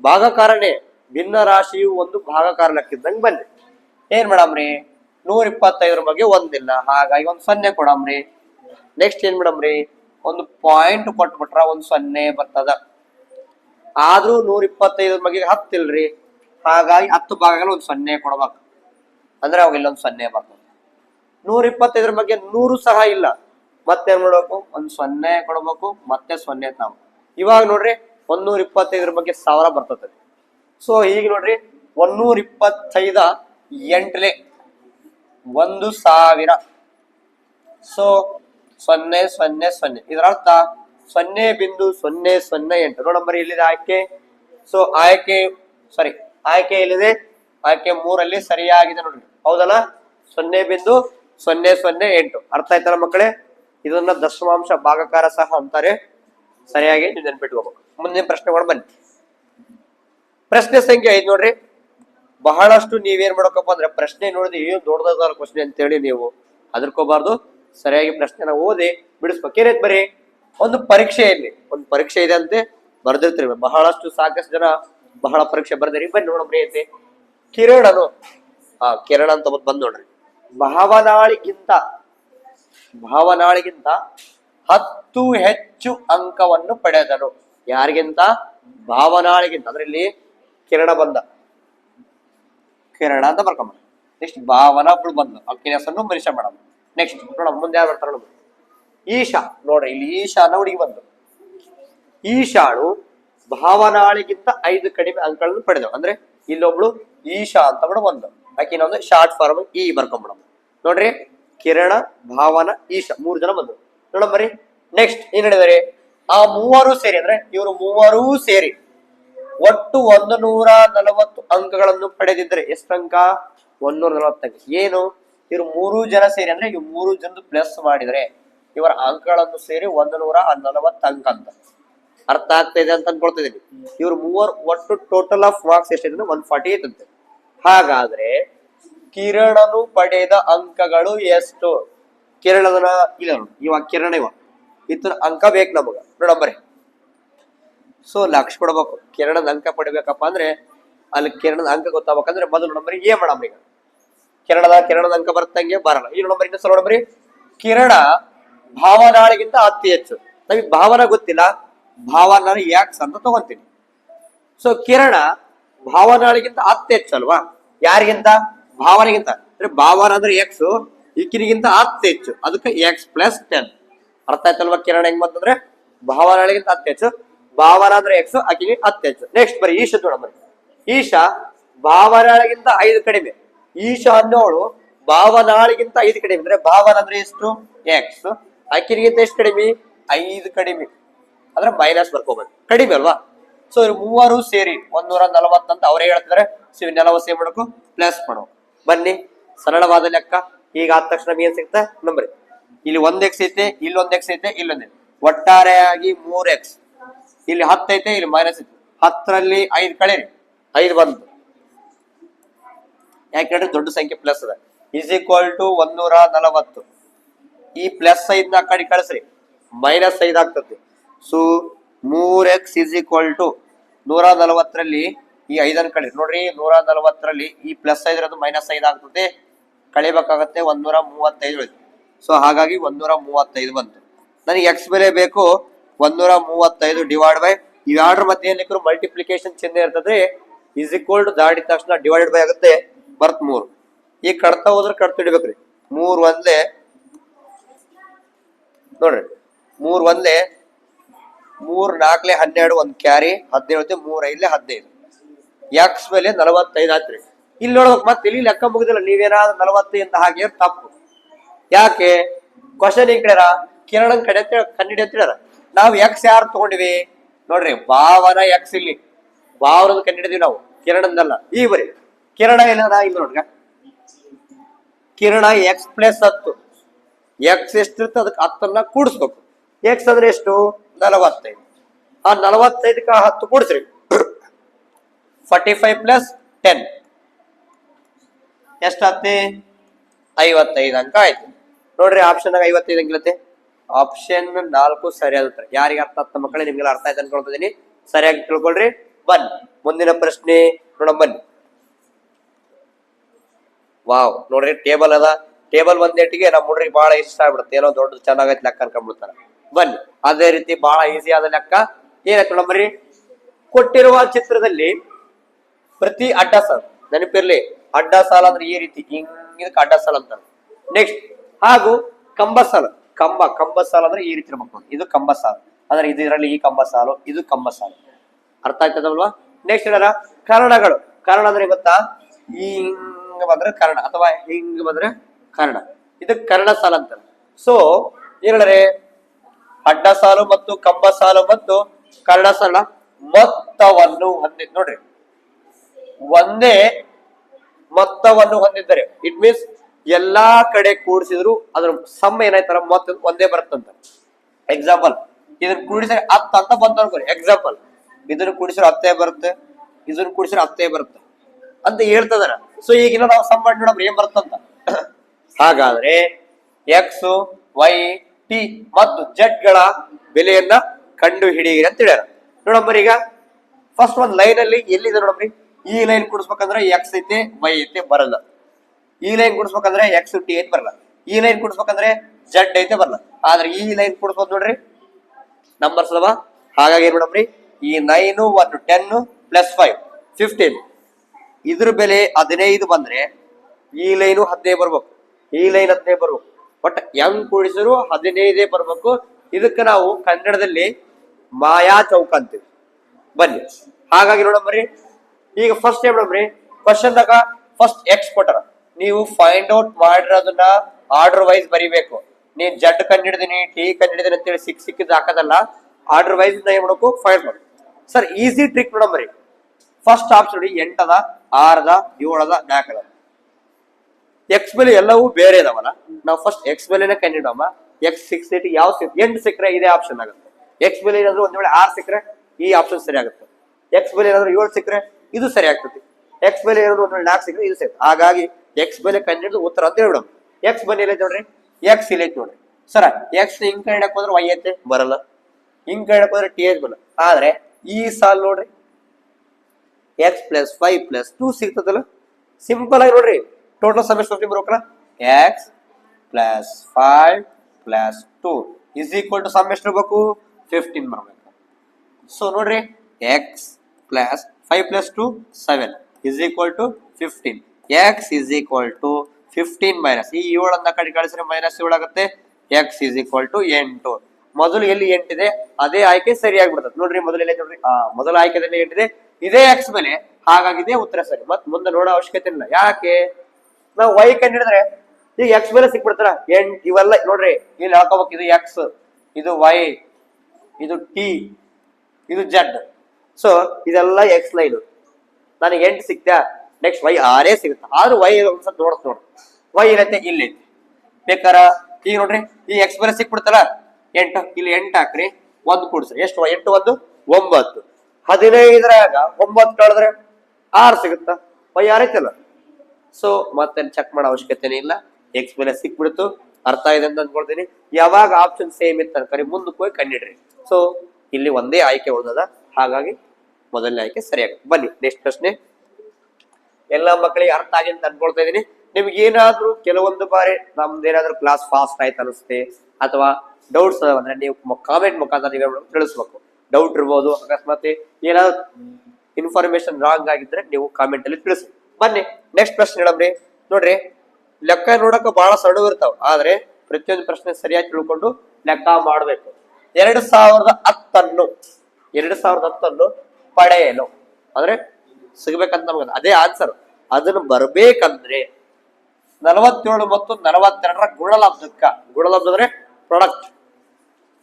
ಭಾಗಕಾರನೇ ಭಿನ್ನ ರಾಶಿಯು ಒಂದು ಭಾಗಕಾರ ಲೆಕ್ಕಿದ್ದಂಗೆ ಬನ್ನಿ. ಏನ್ ಮಾಡಮ್ರಿ? ನೂರ ಇಪ್ಪತ್ತೈದರ ಬಗ್ಗೆ ಒಂದಿಲ್ಲ. ಹಾಗಾಗಿ ಒಂದು ಸೊನ್ನೆ ಕೊಡಮ್ರಿ. ನೆಕ್ಸ್ಟ್ ಏನ್ ರೀ ಒಂದು ಪಾಯಿಂಟ್ ಕೊಟ್ಬಿಟ್ರ ಒಂದು ಸೊನ್ನೆ ಬರ್ತದ. ಆದ್ರೂ ನೂರ ಇಪ್ಪತ್ತೈದರ ಬಗ್ಗೆ ಹತ್ತಿಲ್ರಿ. ಹಾಗಾಗಿ ಹತ್ತು ಭಾಗಗಳು ಒಂದು ಸೊನ್ನೆ ಕೊಡ್ಬೇಕು. ಅಂದ್ರೆ ಅವಾಗ ಇಲ್ಲೊಂದು ಸೊನ್ನೆ ಬರ್ತದೆ. ನೂರ ಇಪ್ಪತ್ತೈದರ ಬಗ್ಗೆ ನೂರು ಸಹ ಇಲ್ಲ. ಮತ್ತೆ ನೋಡಬೇಕು ಒಂದ್ ಸೊನ್ನೆ ಕೊಡಬೇಕು, ಮತ್ತೆ ಸೊನ್ನೆ ತಾವು ಇವಾಗ ನೋಡ್ರಿ ಒಂದೂರ ಇಪ್ಪತ್ತೈದರ ಬಗ್ಗೆ ಸಾವಿರ ಬರ್ತದೆ. ಸೊ ಈಗ ನೋಡ್ರಿ ಒಂದೂರ ಇಪ್ಪತ್ತೈದ ಎಂಟ್ಲೆ ಒಂದು ಸಾವಿರ. ಸೊ ಸೊನ್ನೆ ಸೊನ್ನೆ ಸೊನ್ನೆ. ಇದರ ಅರ್ಥ ಸೊನ್ನೆ ಬಿಂದು ಸೊನ್ನೆ ಸೊನ್ನೆ ಎಂಟು. ರೋ ನಂಬರ್ ಎಲ್ಲಿದೆ? ಆಯ್ಕೆ? ಸೊ ಆಯ್ಕೆ ಸಾರಿ ಆಯ್ಕೆ ಎಲ್ಲಿದೆ? ಆಯ್ಕೆ ಮೂರಲ್ಲಿ ಸರಿಯಾಗಿದೆ ನೋಡ್ರಿ. ಹೌದಲ್ಲ? ಸೊನ್ನೆ ಬಿಂದು ಸೊನ್ನೆ ಸೊನ್ನೆ ಎಂಟು. ಅರ್ಥ ಆಯ್ತಲ್ಲ ಮಕ್ಕಳೇ? ಇದನ್ನ ದಶಮಾಂಶ ಭಾಗಕಾರ ಸಹ ಅಂತಾರೆ. ಸರಿಯಾಗಿ ನೀವು ನೆನ್ಪಿಟ್ಕೋಬೇಕು ಮುಂದಿನ ಪ್ರಶ್ನೆಗಳು ಬನ್ನಿ. ಪ್ರಶ್ನೆ ಸಂಖ್ಯೆ ಐದು ನೋಡ್ರಿ. ಬಹಳಷ್ಟು ನೀವೇನ್ ಮಾಡಬೇಕಪ್ಪ ಅಂದ್ರೆ ಪ್ರಶ್ನೆ ನೋಡಿದ್ರೆ ಏನು ದೊಡ್ಡದಾದ ಕ್ವಶನ್ ಅಂತೇಳಿ ನೀವು ಅದರ್ಕೋಬಾರ್ದು ಸರಿಯಾಗಿ ಪ್ರಶ್ನೆನ ಓದಿ ಬಿಡಿಸ್ಬೇಕು ಏನೈತೆ ಬರೀ ಒಂದು ಪರೀಕ್ಷೆಯಲ್ಲಿ. ಒಂದು ಪರೀಕ್ಷೆ ಇದೆ ಅಂತೆ. ಬರ್ದಿರ್ತೀರಿ ಬಹಳಷ್ಟು ಸಾಕಷ್ಟು ಜನ ಬಹಳ ಪರೀಕ್ಷೆ ಬರ್ದಿರಿ. ಬನ್ನಿ ನೋಡಬ್ರಿ ಐತಿ ಕಿರಣನು ಆ, ಕಿರಣ ಅಂತ ಬಂದ್ ನೋಡ್ರಿ. ಭಾವನಾಳಿಗಿಂತ ಭಾವನಾಳಿಗಿಂತ ಹತ್ತು ಹೆಚ್ಚು ಅಂಕವನ್ನು ಪಡೆದರು ಯಾರಿಗಿಂತ? ಭಾವನಾಳಿಗಿಂತ. ಅಂದ್ರೆ ಇಲ್ಲಿ ಕಿರಣ ಬಂದ. ಕಿರಣ ಅಂತ ಬರ್ಕೊಂಬ. ನೆಕ್ಸ್ಟ್ ಭಾವನ ಒಬ್ಳು ಬಂದ. ಅಕ್ಕಿನ ಮನುಷ್ಯ ಮಾಡಮ್ಮ ನೆಕ್ಸ್ಟ್ ನೋಡ ಮುಂದೆ ಯಾರು ಬರ್ತಾರ ಈಶಾ. ನೋಡ್ರಿ ಇಲ್ಲಿ ಈಶಾನ ಹುಡುಗಿ ಬಂದು. ಈಶಾಳು ಭಾವನಾಳಿಗಿಂತ ಐದು ಕಡಿಮೆ ಅಂಕಗಳನ್ನು ಪಡೆದವು ಅಂದ್ರೆ ಇಲ್ಲೊಬ್ಳು ಈಶಾ ಅಂತ ಕೂಡ ಬಂದು. ಆಕಿನ ಒಂದು ಶಾರ್ಟ್ ಫಾರ್ಮ್ ಈ ಬರ್ಕೊಂಬಿಡಮ್ಮ ನೋಡ್ರಿ, ಕಿರಣ, ಭಾವನ, ಈಶಾ ಮೂರು ಜನ ಬಂದು ನೋಡಮ್ಮರಿ ನೆಕ್ಸ್ಟ್ ಏನ್ ಹೇಳಿದಾರೆ? ಆ ಮೂವರು ಸೇರಿ ಅಂದ್ರೆ ಇವರು ಮೂವರೂ ಸೇರಿ ಒಟ್ಟು ಒಂದು ನೂರ ನಲವತ್ತು ಅಂಕಗಳನ್ನು ಪಡೆದಿದ್ರೆ ಎಷ್ಟು ಅಂಕ? ಒಂದೂರ ನಲವತ್ತು ಏನು? ಇವ್ರು ಮೂರು ಜನ ಸೇರಿ ಅಂದ್ರೆ ಇವ್ ಮೂರು ಜನದ್ದು ಪ್ಲಸ್ ಮಾಡಿದ್ರೆ ಇವರ ಅಂಕಗಳನ್ನು ಸೇರಿ ಒಂದು ನೂರ ನಲವತ್ತು ಅಂಕ ಅಂತ. ಅರ್ಥ ಆಗ್ತಾ ಇದೆ ಅಂತ ಅನ್ಕೊಳ್ತಿದ್ದೀನಿ ಇವ್ರು ಮೂವರು ಒಟ್ಟು ಟೋಟಲ್ ಆಫ್ ಮಾರ್ಕ್ಸ್ ಎಷ್ಟಿದೆ ಒನ್ ಫಾರ್ಟಿ ಏಟ್ ಅಂತೆ. ಹಾಗಾದ್ರೆ ಕಿರಣನು ಪಡೆದ ಅಂಕಗಳು ಎಷ್ಟು? ಕಿರಣದನ ಇಲ್ಲ ಇವಾಗ ಕಿರಣ ಇವ. ಇತರ ಅಂಕ ಬೇಕು ನಮಗ. ನೋಡಂಬರಿ ಸೊ ಲಕ್ಷ ಕೊಡ್ಬೇಕು. ಕಿರಣದ ಅಂಕ ಪಡಿಬೇಕಪ್ಪ ಅಂದ್ರೆ ಅಲ್ಲಿ ಕಿರಣದ ಅಂಕ ಗೊತ್ತಾಗ್ಬೇಕಂದ್ರೆ ಮೊದಲು ನಂಬರಿ ಏ ಮಾಡಮ್ರಿ ಈಗ? ಕಿರಣದ ಕಿರಣದ ಅಂಕ ಬರ್ತಂಗೆ ಬರಲ್ಲ. ಈ ನಂಬರ್ ಇನ್ನೊಂದ್ಸಲ ನೋಡಮ್ರಿ ಕಿರಣ ಭಾವನಾಳಿಗಿಂತ ಅತಿ ಹೆಚ್ಚು. ನಮಗೆ ಭಾವನ ಗೊತ್ತಿಲ್ಲ. ಭಾವನ ಯಾಕೆ ಅಂತ ತಗೊಂತೀನಿ? ಸೊ ಕಿರಣ ಭಾವನಾಳಿಗಿಂತ ಅತ್ತೆ ಹೆಚ್ಚಲ್ವಾ ಯಾರಿಗಿಂತ? ಭಾವನೆಗಿಂತ. ಅಂದ್ರೆ ಭಾವನ ಅಂದ್ರೆ ಎಕ್ಸ್ ಈಕಿನಿಗಿಂತ ಅತಿ ಹೆಚ್ಚು ಅದಕ್ಕೆ ಎಕ್ಸ್ ಪ್ಲಸ್ ಟೆನ್ ಅರ್ಥ ಆಯ್ತಲ್ವಾ ಕಿರಣ, ಹೆಂಗ್ ಬಂತಂದ್ರೆ ಭಾವನಾಳಿಗಿಂತ ಅತಿ ಹೆಚ್ಚು ಭಾವನ ಅಂದ್ರೆ ಎಕ್ಸ್ ಆಕಿಗೆ ಹತ್ತು ಹೆಚ್ಚು ನೆಕ್ಸ್ಟ್ ಬರೀ ಈಶ ನೋಡ ಬರೀ ಈಶಾ ಭಾವನಾಳಿಗಿಂತ ಐದು ಕಡಿಮೆ. ಈಶಾ ಅನ್ನೋಳು ಭಾವನಾಳಿಗಿಂತ ಐದು ಕಡಿಮೆ. ಅಂದ್ರೆ ಭಾವನ ಅಂದ್ರೆ ಎಷ್ಟು? ಎಕ್ಸ್ ಆಕಿರಿಗಿಂತ ಎಷ್ಟು ಕಡಿಮೆ? ಐದು ಕಡಿಮೆ. ಅಂದ್ರೆ ಮೈನಸ್ ಬರ್ಕೋಬೇಕು ಕಡಿಮೆ ಅಲ್ವಾ? ಸೊ ಇವ್ರು ಮೂವರು ಸೇರಿ ಒಂದೂರ ನಲವತ್ತಂತ ಅವರೇ ಹೇಳ್ತಿದ್ರೆ. ಸೊ ಇವನ್ನೆಲ್ಲ ಸೇವ್ ಮಾಡಬೇಕು ಪ್ಲಸ್ ಮಾಡೋ ಬನ್ನಿ. ಸರಳವಾದ ಲೆಕ್ಕ ಈಗ ಆದ ತಕ್ಷಣ ಏನ್ ಸಿಗ್ತಾ ನಂಬರ್ ಇಲ್ಲಿ ಒಂದ್ ಎಕ್ಸ್ ಐತೆ, ಇಲ್ಲಿ ಒಂದ್ ಎಕ್ಸ್ ಐತೆ ಇಲ್ಲೊಂದ್ ಒಟ್ಟಾರೆಯಾಗಿ ಮೂರ್ ಎಕ್ಸ್ ಇಲ್ಲಿ ಹತ್ತು ಐತೆ, ಇಲ್ಲಿ ಮೈನಸ್ ಐತೆ. ಹತ್ತರಲ್ಲಿ ಐದು ಕಳೆರಿ. ಐದು ಬಂತು. ಯಾಕೆಂದ್ರೆ ದೊಡ್ಡ ಸಂಖ್ಯೆ ಪ್ಲಸ್ ಅದ. ಇಸ್ ಈಕ್ವಲ್ ಟು ಒಂದೂರ ನಲವತ್ತು ಈ ಪ್ಲಸ್ ಐದ್ನ ಆ ಕಡೆ ಕಳಿಸ್ರಿ. ಮೈನಸ್ ಐದ್ ಆಗ್ತದೆ. ಸೊ ಮೂರ್ ಎಕ್ಸ್ ಇಸ್ ಈಕ್ವಲ್ ಟು ನೂರ ನಲವತ್ತರಲ್ಲಿ ಈ ಐದನ್ ಕಳಿ ನೋಡ್ರಿ ನೂರ ನಲವತ್ತರಲ್ಲಿ ಈ ಪ್ಲಸ್ ಐದರದು ಮೈನಸ್ ಐದ್ ಆಗ್ತದೆ. ಕಳಿಬೇಕಾಗತ್ತೆ ಒಂದೂರ ಮೂವತ್ತೈದು ಉಳಿತು ಸೊ ಹಾಗಾಗಿ ಒಂದೂರ ಮೂವತ್ತೈದು ಬಂತು. ನನಗೆ ಎಕ್ಸ್ ಬೆಲೆ ಬೇಕು ಒಂದೂರ ಮೂವತ್ತೈದು ಡಿವೈಡ್ ಬೈ ಇವೆರಡರ ಮಧ್ಯೆ ಏನಿದ್ರು ಮಲ್ಟಿಪ್ಲಿಕೇಶನ್ ಚಿಹ್ನೆ ಇರ್ತದೆ. ಇಸ್ ಈಕ್ವಲ್ ಟು ದಾಟಿದ ತಕ್ಷಣ ಡಿವೈಡ್ ಬೈ ಆಗುತ್ತೆ, ಬರ್ತ್ ಮೂರು. ಈಗ ಕಡ್ತಾ ಹೋದ್ರೆ ಕಡ್ತಿಡ್ಬೇಕ್ರಿ ಮೂರ್ ಒಂದೇ ನೋಡ್ರಿ, ಮೂರ್ ಒಂದೇ ಮೂರ್ ನಾಲ್ಕಲೆ ಹನ್ನೆರಡು ಒಂದ್ ಕ್ಯಾರಿ ಹದಿನೇಳು ಮೂರ್ ಐದ್ಲೆ ಹದಿನೈದು. ಎಕ್ಸ್ ಮೇಲೆ ನಲವತ್ತೈದು ಆತ್ರಿ ಇಲ್ಲಿ ನೋಡ್ಬೇಕು ಮತ್ತೆ ಇಲ್ಲಿ ಲೆಕ್ಕ ಮುಗಿದಿಲ್ಲ, ನೀವೇನಾದ್ರೂ ನಲವತ್ತೈದು ಹಾಗೆ ತಪ್ಪು. ಯಾಕೆ? ಕ್ವಶನ್ ಈ ಕಡೆ ಕಿರಣನ್ ಕಡೆ ಕನ್ನಡಿ ಅಂತ ಹೇಳ್ಯಾರ ನಾವು ಎಕ್ಸ್ ಯಾರು ತಗೊಂಡಿವಿ? ನೋಡ್ರಿ, ಭಾವನ ಎಕ್ಸ್ ಇಲ್ಲಿ. ಭಾವನದ ಕಂಡಿಡಿದೀವಿ ನಾವು, ಕಿರಣದಲ್ಲ. ಈ ಬರಿ, ಕಿರಣ ಏನದ ಇಲ್ಲಿ ನೋಡ್ರ ಕಿರಣ ಎಕ್ಸ್ ಪ್ಲಸ್ ಹತ್ತು. ಎಕ್ಸ್ ಎಷ್ಟಿರ್ತದ ಅದಕ್ಕೆ ಹತ್ತನ್ನ ಕೂಡಿಸ್ಬೇಕು. ಎಕ್ಸ್ ಅಂದ್ರೆ ಎಷ್ಟು? ನಲವತ್ತೈದು. ಆ ನಲವತ್ತೈದಕ್ಕೆ ಹತ್ತು ಕೂಡಿಸ್ರಿ. ಫಾರ್ಟಿ ಫೈವ್ ಪ್ಲಸ್ ಟೆನ್ ಎಷ್ಟಾಗ್ತಿ ಐವತ್ತೈದು ಅಂಕ ಆಯ್ತು. ನೋಡ್ರಿ ಆಪ್ಷನ್ ಐವತ್ತೈದು ಅಂಗಿಲತ್ತೆ ಆಪ್ಷನ್ ನಾಲ್ಕು ಸರಿಯಾದ ಉತ್ತರ. ಯಾರಿಗೆ ಅರ್ಥ ಆಗ್ತ ಮಕ್ಕಳೇ? ನಿಮ್ಗೆಲ್ಲ ಅರ್ಥ ಆಯ್ತು ಅನ್ಕೊಳ್ತಿದ್ದೀನಿ ಸರಿಯಾಗಿ ತಿಳ್ಕೊಳ್ರಿ. ಬನ್ನಿ. ಮುಂದಿನ ಪ್ರಶ್ನೆ. ನೋಡ ಬನ್ನಿ. ವಾವ್. ನೋಡ್ರಿ ಟೇಬಲ್ ಅದ. ಟೇಬಲ್ ಒಂದೇಟಿಗೆ ನಮ್ಮ ಹುಡ್ರಿಗೆ ಬಹಳ ಇಷ್ಟ ಆಗ್ಬಿಡುತ್ತೆ. ಏನೋ ದೊಡ್ಡ ಚೆನ್ನಾಗೈತಿ ಲೆಕ್ಕ ಅನ್ಕೊಂಡ್ಬಿಡ್ತಾರ. ಬನ್ನಿ. ಅದೇ ರೀತಿ ಬಹಳ ಈಸಿ ಆದ ಲೆಕ್ಕ. ಏನಾಯ್ತು ನೋಡಮ್ರಿ ಕೊಟ್ಟಿರುವ ಚಿತ್ರದಲ್ಲಿ ಪ್ರತಿ ಅಡ್ಡ ಸಾಲು, ನೆನಪಿರ್ಲಿ, ಅಡ್ಡ ಸಾಲ ಅಂದ್ರೆ ಈ ರೀತಿ ಇದಕ್ಕೆ ಅಡ್ಡ ಸಾಲ ಅಂತಾರೆ. ನೆಕ್ಸ್ಟ್ ಹಾಗೂ ಕಂಬ ಸಾಲ. ಕಂಬ ಕಂಬ ಸಾಲ ಅಂದ್ರೆ ಈ ರೀತಿ ಇರ್ಬೇಕು. ಇದು ಕಂಬ ಸಾಲ. ಅಂದ್ರೆ ಇದು ಇದರಲ್ಲಿ ಈ ಕಂಬ ಸಾಲು, ಇದು ಕಂಬ ಸಾಲು. ಅರ್ಥ ಆಯ್ತದಲ್ವಾ? ನೆಕ್ಸ್ಟ್ ಏನಾರ ಕರ್ಣಗಳು ಕರ್ಣ ಅಂದ್ರೆ ಗೊತ್ತಾ? ಹಿಂಗ್ ಬಂದ್ರೆ ಕರ್ಣ ಅಥವಾ ಹಿಂಗ್ ಬಂದ್ರೆ ಕರ್ಣ ಇದಕ್ಕೆ ಕರ್ಣ ಸಾಲ ಅಂತಾರೆ. ಸೊ ಏನಾರೆ ಅಡ್ಡ ಸಾಲು ಮತ್ತು ಕಂಬ ಸಾಲು ಮತ್ತು ಕರ್ಣ ಸಾಲ ಮೊತ್ತವನ್ನು ಹೊಂದಿದ್ ನೋಡ್ರಿ. ಒಂದೇ ಮೊತ್ತವನ್ನು ಹೊಂದಿದ್ದಾರೆ ಇಟ್ ಮೀನ್ಸ್ ಎಲ್ಲಾ ಕಡೆ ಕೂಡಿಸಿದ್ರು, ಅದ್ರ ಸಮ್ ಏನಾಯ್ತಾರ ಮೊತ್ತ ಒಂದೇ ಬರುತ್ತಂತ ಎಕ್ಸಾಂಪಲ್ ಇದನ್ನ ಕೂಡಿಸಿದ್ರೆ ಹತ್ತು ಅಂತ ಬಂತ ಅನ್ಕೋರಿ ಎಕ್ಸಾಂಪಲ್ ಇದನ್ನ ಕೂಡಿಸಿದ್ರೆ ಹತ್ತೇ ಬರುತ್ತೆ, ಇದನ್ನ ಕೂಡಿಸಿದ್ರೆ ಹತ್ತೇ ಬರುತ್ತೆ ಅಂತ ಹೇಳ್ತದಾರ. ಸೊ ಈಗಿನ ನಾವು ಸಮ್ ಮಾಡಿ ನೋಡಮ್ ಏನ್ ಬರುತ್ತಂತ. ಹಾಗಾದ್ರೆ ಎಕ್ಸ್ ವೈ ಟಿ ಮತ್ತು ಜೆಡ್ಗಳ ಬೆಲೆಯನ್ನ ಕಂಡು ಹಿಡಿಯಿರಿ ಅಂತ ಹೇಳ್ಯಾರ. ನೋಡಂಬರಿ ಈಗ ಫಸ್ಟ್ ಒಂದ್ ಲೈನ್ ಅಲ್ಲಿ ಎಲ್ಲಿದೆ ನೋಡಮ್ರಿ ಈ ಲೈನ್ ಕುಡಿಸ್ಬೇಕಂದ್ರೆ ಎಕ್ಸ್ ಐತೆ ವೈ ಐತೆ ಬರಲ್ಲ. ಈ ಲೈನ್ ಕುಡಿಸ್ಬೇಕಂದ್ರೆ ಎಕ್ಸ್ ಟಿ ಐತೆ ಬರಲ್ಲ. ಈ ಲೈನ್ ಕುಡಿಸ್ಬೇಕಂದ್ರೆ ಜೆಡ್ ಐತೆ ಬರಲ್ಲ. ಆದ್ರೆ ಈ ಲೈನ್ ಕುಡಿಸ್ಬೋದು ನೋಡ್ರಿ. ನಂಬರ್ಸ್ ಅದಾವ? ಹಾಗಾಗಿ ಏನ್ ಈ ನೈನು ಒಂದು ಟೆನ್ ಪ್ಲಸ್ ಫೈವ್ ಫಿಫ್ಟೀನ್ ಇದ್ರ ಬೆಲೆ ಹದಿನೈದು ಬಂದ್ರೆ ಈ ಲೈನು ಹದಿನೈದು ಬರ್ಬೇಕು. ಈ ಲೈನ್ ಹದಿನೈದು ಬರ್ಬೇಕು. ಬಟ್ ಹೆಂಗ್ ಕೂಡಿಸಿದ್ರು ಹದಿನೈದೇ ಬರ್ಬೇಕು. ಇದಕ್ಕೆ ನಾವು ಕನ್ನಡದಲ್ಲಿ ಮಾಯಾ ಚೌಕ ಅಂತೀವಿ. ಬನ್ನಿ. ಹಾಗಾಗಿ ನೋಡಮ್ರಿ ಈಗ ಫಸ್ಟ್ ಏನ್ ಮೇಡಮ್ರಿ ಕ್ವಶನ್ದಾಗ ಫಸ್ಟ್ ಎಕ್ಸ್ ಕೊಟ್ಟಾರ ನೀವು ಫೈಂಡ್ ಔಟ್ ಮಾಡಿರೋದನ್ನ ಆರ್ಡರ್ ವೈಸ್ ಬರಿಬೇಕು. ನೀನ್ ಜಡ್ ಕಂಡಿಡಿದೀನಿ ಟಿ ಕಂಡಿಡಿದೀನಿ ಅಂತೇಳಿ ಸಿಕ್ ಸಿಕ್ಕಿದ್ ಹಾಕೋದಲ್ಲ. ಆರ್ಡರ್ ವೈಸ್ ಏನ್ ಮಾಡಬೇಕು? ಫೈಂಡ್ ಮಾಡಿ. ಸರ್ ಈಸಿ ಟ್ರಿಕ್ ನೋಡಮ್ರಿ ಫಸ್ಟ್ ಆಪ್ಷನ್ ನೋಡಿ ಎಂಟದ, ಆರದ, ಏಳದ, ನಾಲ್ಕದ. ಎಕ್ಸ್ ಬೆಲೆ ಎಲ್ಲವೂ ಬೇರೆ ಇದಾವಲ್ಲ? ನಾವು ಫಸ್ಟ್ ಎಕ್ಸ್ ಬೆಲೆನೇ ಕಂಡಿಡಮ್ಮ ಎಕ್ಸ್ ಸಿಕ್ಸ್ ಏಟ್ ಯಾವ ಎಂಟು ಸಿಕ್ಕರೆ ಇದೇ ಆಪ್ಷನ್ ಆಗುತ್ತೆ. ಎಕ್ಸ್ ಬೆಲೆ ಏನಾದ್ರು ಒಂದ್ ವೇಳೆ ಆರ್ ಸಿಕ್ಕರೆ ಈ ಆಪ್ಷನ್ ಸರಿ ಆಗುತ್ತೆ. ಎಕ್ಸ್ ಬೆಲೆ ಏನಾದ್ರು ಏಳು ಸಿಕ್ಕರೆ ಇದು ಸರಿ ಆಗ್ತದೆ. ಎಕ್ಸ್ ಬೆಲೆ ಏನಾದ್ರು ಒಂದ್ ವೇಳೆ ನಾಲ್ಕು ಸಿಕ್ಕರೆ ಇದು ಸರಿ ಹಾಗಾಗಿ ಎಕ್ಸ್ ಬೆಲೆ ಕಂಡಿಡಿದು ಉತ್ತರ ಅಂತ ಹೇಳ್ಬಿಡಮ್ ಎಕ್ಸ್ ಬೆಲೆ ಇಲ್ಲ ನೋಡ್ರಿ? ಎಕ್ಸ್ ಇಲ್ಲ ನೋಡ್ರಿ. ಸರ ಎಕ್ಸ್ ಹಿಂಗ್ ಕಂಡಕ್ ಹೋದ್ರೆ ವೈ ಐತೆ? ಬರಲ್ಲ. ಹಿಂಗ್ ಕಂಡಕ್ ಹೋದ್ರೆ ಟಿ ಎಚ್ ಬರಲ್ಲ. ಆದ್ರೆ ಈ ಸಾಲ್ ನೋಡ್ರಿ. X plus five plus two ಸಿಗ್ತದಲ್ಲ? ಸಿಂಪಲ್ ಆಗಿ ನೋಡ್ರಿ. ಟೋಟಲ್ ಸಮ್ ಎಷ್ಟು ಬರ್ಬೇಕಲ್ಲ x plus five plus two is equal to sum ಎಷ್ಟು ಇರ್ಬೇಕು? ಫಿಫ್ಟೀನ್ ಬರಬೇಕು ಸೊ ನೋಡ್ರಿ x plus five plus two seven is equal to fifteen x is equal to fifteen minus ಈ ಏಳನ್ನ ಕಡೆ ಕಳಿಸಿದ್ರೆ ಮೈನಸ್ ಏಳು ಆಗುತ್ತೆ. ಎಕ್ಸ್ ಇಸ್ ಈಕ್ವಲ್ ಟು ಎಂಟು. ಮೊದಲು ಎಲ್ಲಿ ಎಂಟಿದೆ? ಅದೇ ಆಯ್ಕೆ ಸರಿಯಾಗಿ ಬಿಡ್ತದೆ. ನೋಡ್ರಿ, ಮೊದಲು ಎಲ್ಲಿ ನೋಡಿ ನೋಡ್ರಿ ಮೊದಲ ಆಯ್ಕೆದಲ್ಲಿ ಎಂಟಿದೆ. ಇದೇ ಎಕ್ಸ್ ಮೇಲೆ ಹಾಗಾಗಿದೆ ಉತ್ತರ ಸರಿ. ಮತ್ತೆ ಮುಂದೆ ನೋಡೋ ಅವಶ್ಯಕತೆ ಇಲ್ಲ. ಯಾಕೆ? ನಾವು ವೈ ಕಂಡಿಡಿದ್ರೆ ಈಗ ಎಕ್ಸ್ ಮೇಲೆ ಸಿಕ್ಬಿಡ್ತಾರ ಎಂಟ್, ಇವೆಲ್ಲ ನೋಡ್ರಿ, ಇಲ್ಲಿ ಹಾಕೋಬೇಕು. ಇದು ಎಕ್ಸ್ ಇದು ವೈ ಇದು ಟಿ ಇದು ಜಡ್ ಸೊ ಇದೆಲ್ಲ ಎಕ್ಸ್ ಲೈನ್ ನನಗೆ ಎಂಟು ಸಿಕ್ತಾ? ನೆಕ್ಸ್ಟ್ ವೈ ಆರೇ ಸಿಗುತ್ತೆ. ಆದ್ರೂ ವೈ ಒಂದ್ಸಲ ನೋಡತ್ ನೋಡ್ರಿ ವೈ ಇರತ್ತೆ, ಇಲ್ಲಿ ಬೇಕಾರ? ಈಗ ನೋಡ್ರಿ, ಈ ಎಕ್ಸ್ ಮೇಲೆ ಸಿಕ್ಬಿಡ್ತಾರ ಎಂಟು, ಇಲ್ಲಿ ಎಂಟು ಹಾಕ್ರಿ. ಒಂದು ಕೂಡಿಸ್ರಿ. ಎಷ್ಟು? ಎಂಟು, ಒಂದು, ಒಂಬತ್ತು. ಹದಿನೈದರಾಗ ಒಂಬತ್ತು ಕಳೆದ್ರೆ ಆರು ಸಿಗುತ್ತಾ? ವೈ ಆರೈತಲ್ಲ? ಸೊ ಮತ್ತೆ ಚೆಕ್ ಮಾಡೋ ಅವಶ್ಯಕತೆನೇ ಇಲ್ಲ. ಎಕ್ಸ್ ಮೇಲೆ ಸಿಕ್ಬಿಡ್ತು. ಅರ್ಥ ಇದೆ ಅಂತ ಅನ್ಕೊಳ್ತೀನಿ. ಯಾವಾಗ ಆಪ್ಷನ್ ಸೇಮ್ ಇತ್ತು ಅನ್ಕರಿ ಮುಂದಕ್ಕೆ ಹೋಗಿ ಕಂಡಿಡ್ರಿ. ಸೊ ಇಲ್ಲಿ ಒಂದೇ ಆಯ್ಕೆ ಉಳ್ದದ. ಹಾಗಾಗಿ ಮೊದಲನೇ ಆಯ್ಕೆ ಸರಿಯಾಗುತ್ತೆ. ಬನ್ನಿ ನೆಕ್ಸ್ಟ್ ಪ್ರಶ್ನೆ. ಎಲ್ಲ ಮಕ್ಕಳಿಗೆ ಅರ್ಥ ಆಗಿದೆ ಅಂತ ಅನ್ಕೊಳ್ತಾ ಇದೀನಿ ನಿಮ್ಗೆ ಏನಾದ್ರೂ ಕೆಲವೊಂದು ಬಾರಿ ನಮ್ದೇನಾದ್ರೂ ಕ್ಲಾಸ್ ಫಾಸ್ಟ್ ಆಯ್ತು ಅನಿಸುತ್ತೆ, ಅಥವಾ ಡೌಟ್ಸ್ ಅಂದ್ರೆ ನೀವು ಕಾಮೆಂಟ್ ಮುಖಾಂತರ ನೀವು ತಿಳಿಸ್ಬೇಕು. ಡೌಟ್ ಇರ್ಬೋದು, ಅಕಸ್ಮಾತ್ ಏನಾದ್ರು ಇನ್ಫಾರ್ಮೇಶನ್ ರಾಂಗ್ ಆಗಿದ್ರೆ ನೀವು ಕಾಮೆಂಟ್ ಅಲ್ಲಿ ತಿಳಿಸಿ ಬನ್ನಿ ನೆಕ್ಸ್ಟ್ ಪ್ರಶ್ನೆ ಹೇಳಮ್ರಿ ನೋಡ್ರಿ, ಲೆಕ್ಕ ನೋಡಕ ಬಹಳ ಸರಳು ಇರ್ತಾವ. ಆದ್ರೆ ಪ್ರತಿಯೊಂದು ಪ್ರಶ್ನೆ ಸರಿಯಾಗಿ ತಿಳ್ಕೊಂಡು ಲೆಕ್ಕ ಮಾಡಬೇಕು. ಎರಡು ಸಾವಿರದ ಹತ್ತನ್ನು, ಎರಡು ಸಾವಿರದ ಹತ್ತನ್ನು ಪಡೆಯಲು. ಅಂದ್ರೆ ಸಿಗ್ಬೇಕಂತ ನಮ್ಗೆ ಅದೇ ಆನ್ಸರ್ ಅದನ್ನು ಬರ್ಬೇಕಂದ್ರೆ ನಲವತ್ತೇಳು ಮತ್ತು ನಲವತ್ತೆರಡರ ಗುಣಲಬ್ಧಕ್ಕ. ಗುಣಲಬ್ಧ ಅಂದ್ರೆ ಪ್ರಾಡಕ್ಟ್